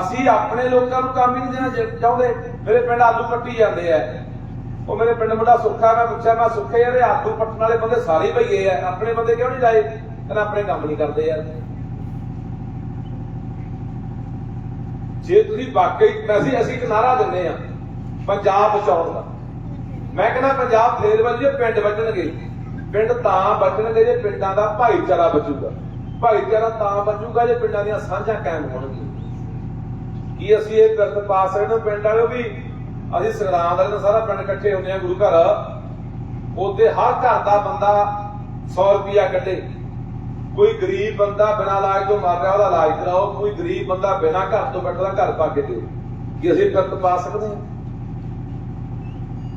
ਅਸੀਂ ਆਪਣੇ ਲੋਕਾਂ ਨੂੰ ਕੰਮ ਹੀ ਨਹੀਂ ਦੇਣਾ ਚਾਹੁੰਦੇ, ਮੇਰੇ ਪਿੰਡ ਆਲੂ ਪੱਟੀ ਜਾਂਦੇ ਆ। ਉਹ ਮੇਰੇ ਪਿੰਡ ਮੁੰਡਾ ਸੁੱਖਾ, ਮੈਂ ਪੁੱਛਿਆ, ਮੈਂ ਸੁੱਖੇ ਯਾਰ ਆਲੂ ਪੱਟਣ ਵਾਲੇ ਬੰਦੇ ਸਾਰੇ ਹੀ ਭਈਏ ਆ, ਆਪਣੇ ਬੰਦੇ ਕਿਉਂ ਨਹੀਂ ਲਾਏ? ਕਹਿੰਦਾ, ਆਪਣੇ ਕੰਮ ਨਹੀਂ ਕਰਦੇ ਯਾਰ। ਜੇ ਤੁਸੀਂ ਵਾਕਈ ਅਸੀਂ ਅਸੀਂ ਇੱਕ ਨਾਰਾ ਦਿੰਦੇ ਆ ਪੰਜਾਬ ਬਚਾਉਣ ਦਾ। ਮੈਂ ਕਹਿੰਦਾ ਪੰਜਾਬ ਫੇਰ ਬਚੇ ਪਿੰਡ ਬਚਣਗੇ ਪਿੰਡ ਤਾਂ ਬਚਣਗੇ ਜੇ ਪਿੰਡਾਂ ਦਾ ਭਾਈਚਾਰਾ ਬਚੂਗਾ। ਭਾਈਚਾਰਾ ਤਾਂ ਬਚੂਗਾ ਜੇ ਪਿੰਡਾਂ ਦੀਆਂ ਸਾਂਝਾਂ ਕਾਇਮ ਹੋਣਗੀਆਂ। ਕੀ ਅਸੀਂ ਇਹ ਪਿਰਤ ਪਾ ਸਕਦੇ ਹਾਂ ਪਿੰਡ ਵਾਲਿਓ ਵੀ? ਅਸੀਂ ਸੰਗਰਾਮ ਵਾਲੇ ਨਾਲ ਸਾਰਾ ਪਿੰਡ ਇਕੱਠੇ ਹੁੰਦੇ ਆ ਗੁਰੂ ਘਰ। ਉਹਦੇ ਹਰ ਘਰ ਦਾ ਬੰਦਾ 100 ਰੁਪਿਆ ਕੱਢੇ। ਕੋਈ ਗਰੀਬ ਬੰਦਾ ਬਿਨਾਂ ਇਲਾਜ ਤੋਂ ਮਰ ਰਿਹਾ, ਉਹਦਾ ਇਲਾਜ ਕਰਾਓ। ਕੋਈ ਗਰੀਬ ਬੰਦਾ ਬਿਨਾਂ ਘਰ ਤੋਂ ਬੈਠਾ, ਉਹਦਾ ਘਰ ਪਾ ਕੇ ਦਿਓ। ਕਿ ਅਸੀਂ ਪਿਰਤ ਪਾ ਸਕਦੇ ਹਾਂ?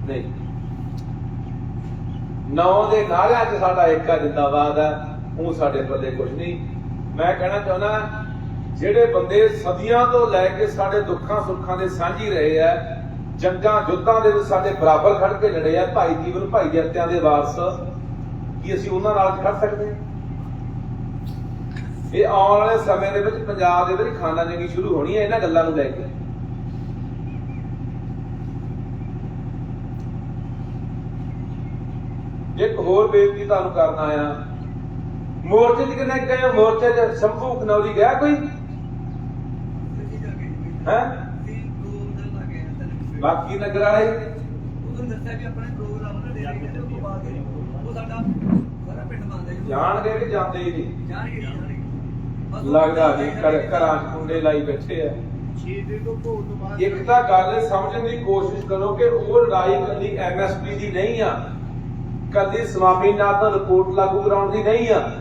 ਨਹੀਂ। ਨੌ ਦੇ ਨਾਲਿਆਂ 'ਚ ਸਾਡਾ ਏਕਾ ਜਿੰਦਾਬਾਦ ਹੈ। ਉਹ ਸਾਡੇ ਪੱਲੇ ਕੁਝ ਨਹੀਂ। ਮੈਂ ਕਹਿਣਾ ਚਾਹੁੰਦਾ ਜਿਹੜੇ ਬੰਦੇ ਸਦੀਆਂ ਤੋਂ ਲੈ ਕੇ ਸਾਡੇ ਦੁੱਖਾਂ ਸੁੱਖਾਂ ਦੇ ਸਾਂਝੀ ਰਹੇ ਆ ਜੰਗਾਂ ਯੁੱਧਾਂ ਦੇ ਵਿੱਚ ਸਾਡੇ ਬਰਾਬਰ ਖੜ ਕੇ ਲੜੇ ਆ ਭਾਈ ਜੀਵਨ, ਭਾਈ ਜੱਤਿਆਂ ਦੇ ਵਾਰਸ, ਕੀ ਅਸੀਂ ਉਹਨਾਂ ਨਾਲ ਖੜ ਸਕਦੇ ਹਾਂ? ਇਹ ਆਉਣ ਵਾਲੇ ਸਮੇਂ ਦੇ ਵਿੱਚ ਪੰਜਾਬ ਦੇ ਵਿੱਚ ਖਾਨਾ ਜੰਗੀ ਸ਼ੁਰੂ ਹੋਣੀ ਹੈ ਇਹਨਾਂ ਗੱਲਾਂ ਨੂੰ ਲੈ ਕੇ। ਇੱਕ ਹੋਰ ਬੇਨਤੀ ਤੁਹਾਨੂੰ ਕਰਨ ਆਇਆ। ਮੋਰਚੇ 'ਚ ਕਿੰਨੇ ਗਏ? ਮੋਰਚੇ 'ਚ ਸ਼ੰਭੂ ਖਨੌਰੀ ਗਿਆ ਕੋਈ? ਹੈ? ਬਾਕੀ ਨਗਰ ਵਾਲੇ? ਜਾਣਗੇ ਕਿ ਜਾਂਦੇ ਹੀ ਨਹੀਂ। ਲੱਗਦਾ ਨਹੀਂ ਘਰ- ਘਰਾਂ 'ਚ ਕੁੰਡੇ ਲਾਈ ਬੈਠੇ ਆ। ਇੱਕ ਤਾਂ ਗੱਲ ਸਮਝਣ ਦੀ ਕੋਸ਼ਿਸ਼ ਕਰੋ ਕਿ ਉਹ ਲੜਾਈ ਕੱਲੀ ਐਮਐਸਪੀ ਦੀ ਨਹੀਂ ਆ। ਕੱਲੀ ਸਵਾਮੀਨਾਥਨ ਰਿਪੋਰਟ ਲਾਗੂ ਕਰਾਉਣ ਦੀ ਨਹੀਂ ਆ।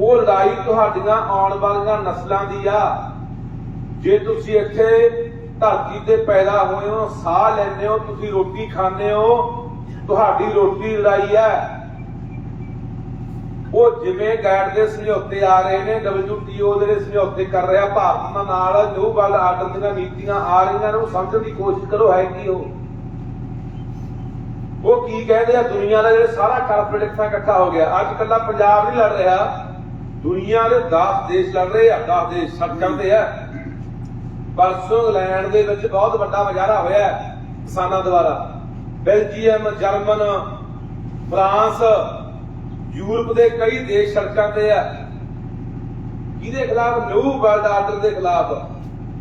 ਉਹ ਲੜਾਈ ਤੁਹਾਡੀਆਂ ਆਉਣ ਵਾਲੀਆਂ ਨਸਲਾਂ ਦੀ ਆ। ਜੇ ਤੁਸੀਂ ਇੱਥੇ ਧਰਤੀ ਤੇ ਪੈਦਾ ਹੋਏ ਹੋ, ਸਾਹ ਲੈਂਦੇ ਹੋ, ਤੁਸੀਂ ਰੋਟੀ ਖਾਂਦੇ ਹੋ, ਤੁਹਾਡੀ ਰੋਟੀ ਲੜਾਈ ਹੈ ਉਹ ਜਿਵੇਂ ਗੈਟ ਦੇ ਸਮਝੌਤੇ ਆ ਰਹੇ ਨੇ WTO ਦੇ ਸਮਝੌਤੇ ਕਰ ਰਿਹਾ, ਭਾਰਤ ਨਾਲ ਨਿਊ ਵਰਲਡ ਆਰਡਰ ਦੀਆਂ ਨੀਤੀਆਂ ਆ ਰਹੀਆਂ ਨੇ, ਉਹ ਸਮਝਣ ਦੀ ਕੋਸ਼ਿਸ਼ ਕਰੋ, ਹੈ ਕੀ ਉਹ? ਉਹ ਕੀ ਕਹਿੰਦੇ ਆ? ਦੁਨੀਆ ਦਾ ਜਿਹੜਾ ਸਾਰਾ ਕਾਰਪੋਰੇਟ ਇਕੱਠਾ ਇਕੱਠਾ ਹੋ ਗਿਆ। ਅੱਜ ਕੱਲਾ ਪੰਜਾਬ ਨਹੀਂ ਲੜ ਰਿਹਾ। ਦੁਨੀਆ ਦੇ 10 ਦੇਸ਼ ਲੜ ਰਹੇ ਆ 10 ਦੇਸ਼ ਸੜਕਾਂ ਤੇ ਆ। ਪਰਸੋਂ ਇੰਗਲੈਂਡ ਦੇ ਵਿੱਚ ਬਹੁਤ ਵੱਡਾ ਮੁਜ਼ਾਹਰਾ ਹੋਇਆ ਕਿਸਾਨਾਂ ਦੁਆਰਾ। ਬੈਲਜੀਅਮ, ਜਰਮਨ, ਫਰਾਂਸ ਯੂਰਪ ਦੇ ਕਈ ਦੇਸ਼ ਸੜਕਾਂ ਤੇ ਆ। ਕਿਹਦੇ ਖਿਲਾਫ? ਨਿਊ ਵਰਲਡ ਆਰਡਰ ਦੇ ਖਿਲਾਫ।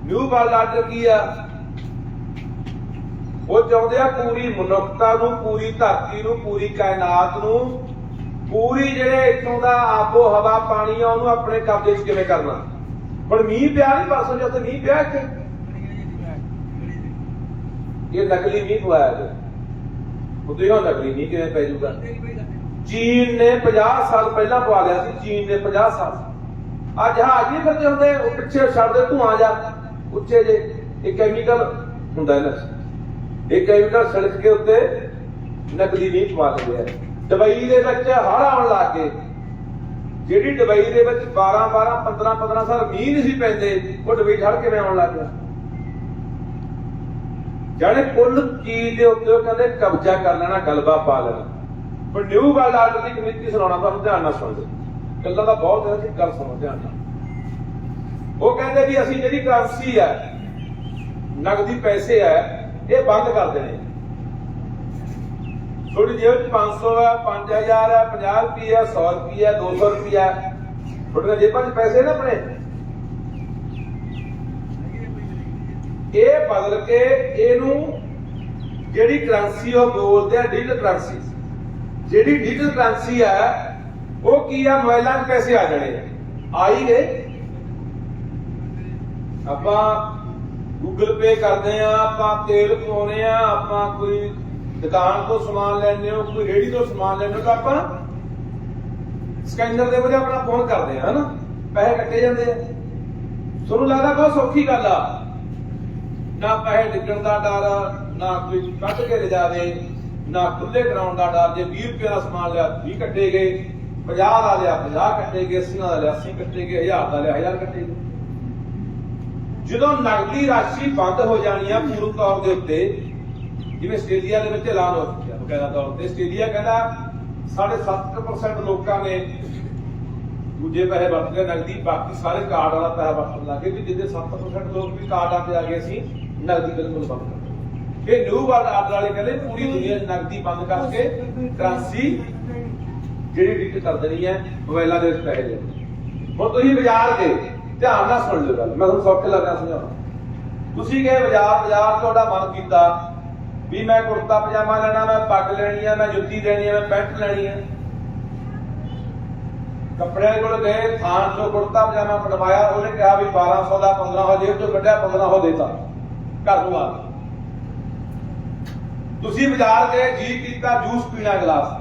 ਨਿਊ ਵਰਲਡ ਆਰਡਰ ਕੀ ਆ? ਉਹ ਚਾਹੁੰਦੇ ਆ ਪੂਰੀ ਮਨੁੱਖਤਾ ਨੂੰ, ਪੂਰੀ ਧਰਤੀ ਨੂੰ, ਪੂਰੀ ਕਾਇਨਾਤ ਨੂੰ, ਪੂਰੀ ਜਿਹੜੇ ਇਥੋਂ ਦਾ ਆਬੋ ਹਵਾ, ਪਾਣੀ ਆ, ਉਹਨੂੰ ਆਪਣੇ ਕਬਜ਼ੇ 'ਚ ਕਿਵੇਂ ਕਰਨਾ? ਹੁਣ ਮੀਂਹ ਪਿਆ ਨਹੀਂ ਪਰਸੋਂ, ਜਦੋਂ ਮੀਂਹ ਪਿਆ ਇੱਥੇ। ਇਹ ਨਕਲੀ ਮੀਂਹ ਪਵਾਇਆ ਜੀ ਉਹ ਤੇ ਨਕਲੀ ਮੀਂਹ ਕਿਵੇਂ ਪੈ ਜਾਊਗਾ? ਚੀਨ ਨੇ 50 ਸਾਲ ਪਹਿਲਾਂ ਪਵਾ ਲਿਆ ਸੀ ਚੀਨ ਨੇ 50 ਸਾਲ। ਆ ਜਹਾਜ਼ ਨਹੀਂ ਫਿਰਦੇ ਹੁੰਦੇ, ਉਹ ਪਿੱਛੇ ਛੱਡਦੇ ਧੂਆਂ ਜਾ। ਉੱਚੇ ਜੇ, ਇਹ ਕੈਮੀਕਲ ਹੁੰਦਾ ਇਹਨਾਂ 'ਚ। ਇਹ ਕੈਮੀਕਲ ਸੜਕ ਦੇ ਉੱਤੇ ਨਕਲੀ ਮੀਂਹ ਪਵਾ ਦਿੰਦੇ ਆ। ਦੇ ਵਿੱਚ ਹੜ ਆਉਣ ਲੱਗ ਗਏ। ਜਿਹੜੀ ਦੁਬਈ ਦੇ ਵਿੱਚ 12 12 15 15 ਸਾਲ ਮੀਂਹ ਨਹੀਂ ਸੀ ਪੈਂਦੇ, ਉਹ ਦੁਬਈ ਹੜ੍ਹ ਕਿਵੇਂ ਆਉਣ ਲੱਗ ਗਿਆ ਜਾਣੇ ਕੁੱਲ ਚੀਜ਼ ਦੇ ਉੱਤੇ ਉਹ ਕਹਿੰਦੇ ਕਬਜ਼ਾ ਕਰ ਲੈਣਾ, ਗਲਬਾ ਪਾ ਲੈਣਾ। ਪਰ ਨਿਊ ਵਰਲਡ ਆਰਡਰ ਦੀ ਕਮੇਟੀ ਸੁਣਾਉਣਾ ਤੁਹਾਨੂੰ ਧਿਆਨ ਨਾਲ ਸੁਣਦੇ ਗੱਲਾਂ ਦਾ ਬਹੁਤ ਹੈ ਜੀ ਗੱਲ ਸੁਣੋ ਧਿਆਨ ਨਾਲ। ਉਹ ਕਹਿੰਦੇ ਵੀ ਅਸੀਂ ਜਿਹੜੀ ਕਰੰਸੀ ਹੈ ਨਗਦੀ ਪੈਸੇ ਹੈ, ਇਹ ਬੰਦ ਕਰ ਦੇਣੇ। ਥੋੜੀ ਜੇਬ ਚ 500 ਹੈ 5000 ਹੈ 50 ਰੁਪਏ ਹੈ 100 ਰੁਪਏ ਹੈ 200 ਰੁਪਏ ਹੈ ਤੁਹਾਡੀਆਂ ਜੇਬਾਂ 'ਚ ਪੈਸੇ ਨਾ ਆਪਣੇ? ਇਹ ਬਦਲ ਕੇ ਇਹਨੂੰ ਜਿਹੜੀ ਕਰੰਸੀ ਉਹ ਬੋਲਦੇ ਆ ਡਿਜੀਟਲ ਕਰੰਸੀ ਜਿਹੜੀ ਡਿਜੀਟਲ ਕਰੰਸੀ ਆ ਉਹ ਕੀ ਆ? ਮੋਬਾਈਲਾਂ 'ਚ ਪੈਸੇ ਆ ਜਾਣੇ ਆ। ਆ ਹੀ ਗਏ। ਆਪਾਂ ਗੂਗਲ ਪੇ ਕਰਦੇ ਆ, ਆਪਾਂ ਤੇਲ ਪਵਾਉਨੇ ਆ, ਆਪਾਂ ਕੋਈ ਦੁਕਾਨ ਤੋਂ ਸਮਾਨ ਲੈਣੇ ਹੋ ਕੋਈ ਰੇੜੀ ਤੋਂ ਸਮਾਨ ਲੈਣੇ ਹੋ ਤਾਂ ਆਪਾਂ ਸਕੈਨਰ ਦੇ ਵਜੇ ਆਪਣਾ ਫੋਨ ਕਰਦੇ ਆ, ਹਨਾ? ਪੈਸੇ ਕੱਟੇ ਜਾਂਦੇ ਆ। ਤੁਹਾਨੂੰ ਲੱਗਦਾ ਬਹੁਤ ਸੌਖੀ ਗੱਲ ਆ? ਨਾ ਪੈਸੇ ਡਿੱਗਣ ਦਾ ਡਰ ਨਾ ਕੋਈ ਕੱਢ ਕੇ ਲੈ ਜਾਵੇ ਨਾ ਖੁੱਲੇ ਕਰਾਉਣ ਦਾ ਡਰ ਜੇ 20 ਰੁਪਏ ਦਾ ਸਮਾਨ ਲਿਆ 20 ਕੱਟੇ ਗਏ 50 ਦਾ ਲਿਆ 50 ਕੱਟੇ ਗਏ 80 ਦਾ ਲਿਆ 80 ਕੱਟੇ ਗਏ 1000 ਦਾ ਲਿਆ 1000 ਕੱਟੇ ਗਏ। ਜਦੋਂ ਨਗਦੀ ਰਾਸ਼ੀ ਬੰਦ ਹੋ ਜਾਣੀ ਆ ਪੂਰਨ ਤੌਰ ਦੇ ਉੱਤੇ, ਜਿਵੇਂ ਆਸਟ੍ਰੇਲੀਆ ਦੇ ਵਿੱਚ ਐਲਾਨ ਹੋ ਚੁੱਕਿਆ ਬਕਾਇਦਾ ਤੌਰ ਤੇ, ਆਸਟ੍ਰੇਲੀਆ ਕਹਿੰਦਾ 7.5% ਲੋਕਾਂ ਨੇ ਦੂਜੇ ਪੈਸੇ ਵਰਤ ਗਏ ਨਗਦੀ ਬਾਕੀ ਸਾਰੇ ਕਾਰਡ ਵਾਲਾ ਪੈਸਾ ਵਰਤਣ ਲੱਗੇ ਵੀ ਜਿਹਦੇ 7% ਲੋਕ ਵੀ ਕਾਰਡਾਂ ਤੇ ਆ ਗਏ ਅਸੀਂ ਨਗਦੀ ਬਿਲਕੁਲ ਬੰਦ ਇਹ ਨਿਊ ਵਰਲਡ ਆਰਡਰ ਵਾਲੇ ਕਹਿੰਦੇ ਪੂਰੀ ਦੁਨੀਆ 'ਚ ਨਗਦੀ ਬੰਦ ਕਰਕੇ ਕਰੰਸੀ ਜਿਹੜੀ ਡਿਟ ਕਰ ਦੇਣੀ ਹੈ ਮੋਬਾਈਲਾਂ ਦੇ ਵਿੱਚ ਪੈਸੇ ਦੇ ਹੁਣ ਤੁਸੀਂ ਬਾਜ਼ਾਰ ਗਏ, ਧਿਆਨ ਨਾਲ ਸੁਣ ਲਿਓ ਗੱਲ। ਮੈਂ ਤੁਹਾਨੂੰ ਸੌਖੇ ਲੱਗਿਆ ਸਮਝਾਉਣਾ ਤੁਸੀਂ ਗਏ ਬਾਜ਼ਾਰ ਬਾਜ਼ਾਰ ਤੁਹਾਡਾ ਮਨ ਕੀਤਾ ਵੀ ਮੈਂ ਕੁੜਤਾ ਪਜਾਮਾ ਲੈਣਾ, ਮੈਂ ਪੱਗ ਲੈਣੀ ਆ, ਮੈਂ ਜੁੱਤੀ ਲੈਣੀ ਆ, ਮੈਂ ਪੈਂਟ ਲੈਣੀ ਆ। ਕੱਪੜਿਆਂ ਕੋਲ ਗਏ ਥਾਂ ਤੋਂ ਕੁੜਤਾ ਪਜਾਮਾ ਬਣਵਾਇਆ ਉਹਨੇ ਕਿਹਾ ਵੀ 1200 ਦਾ 1500 ਜੇਬ ਚੋਂ ਕੱਢਿਆ 1500 ਦੇਤਾ। ਘਰ ਨੂੰ ਆ ਤੁਸੀਂ ਬਾਜ਼ਾਰ ਗਏ, ਜੀ ਕੀਤਾ, ਜੂਸ ਪੀਣਾ ਗਲਾਸ।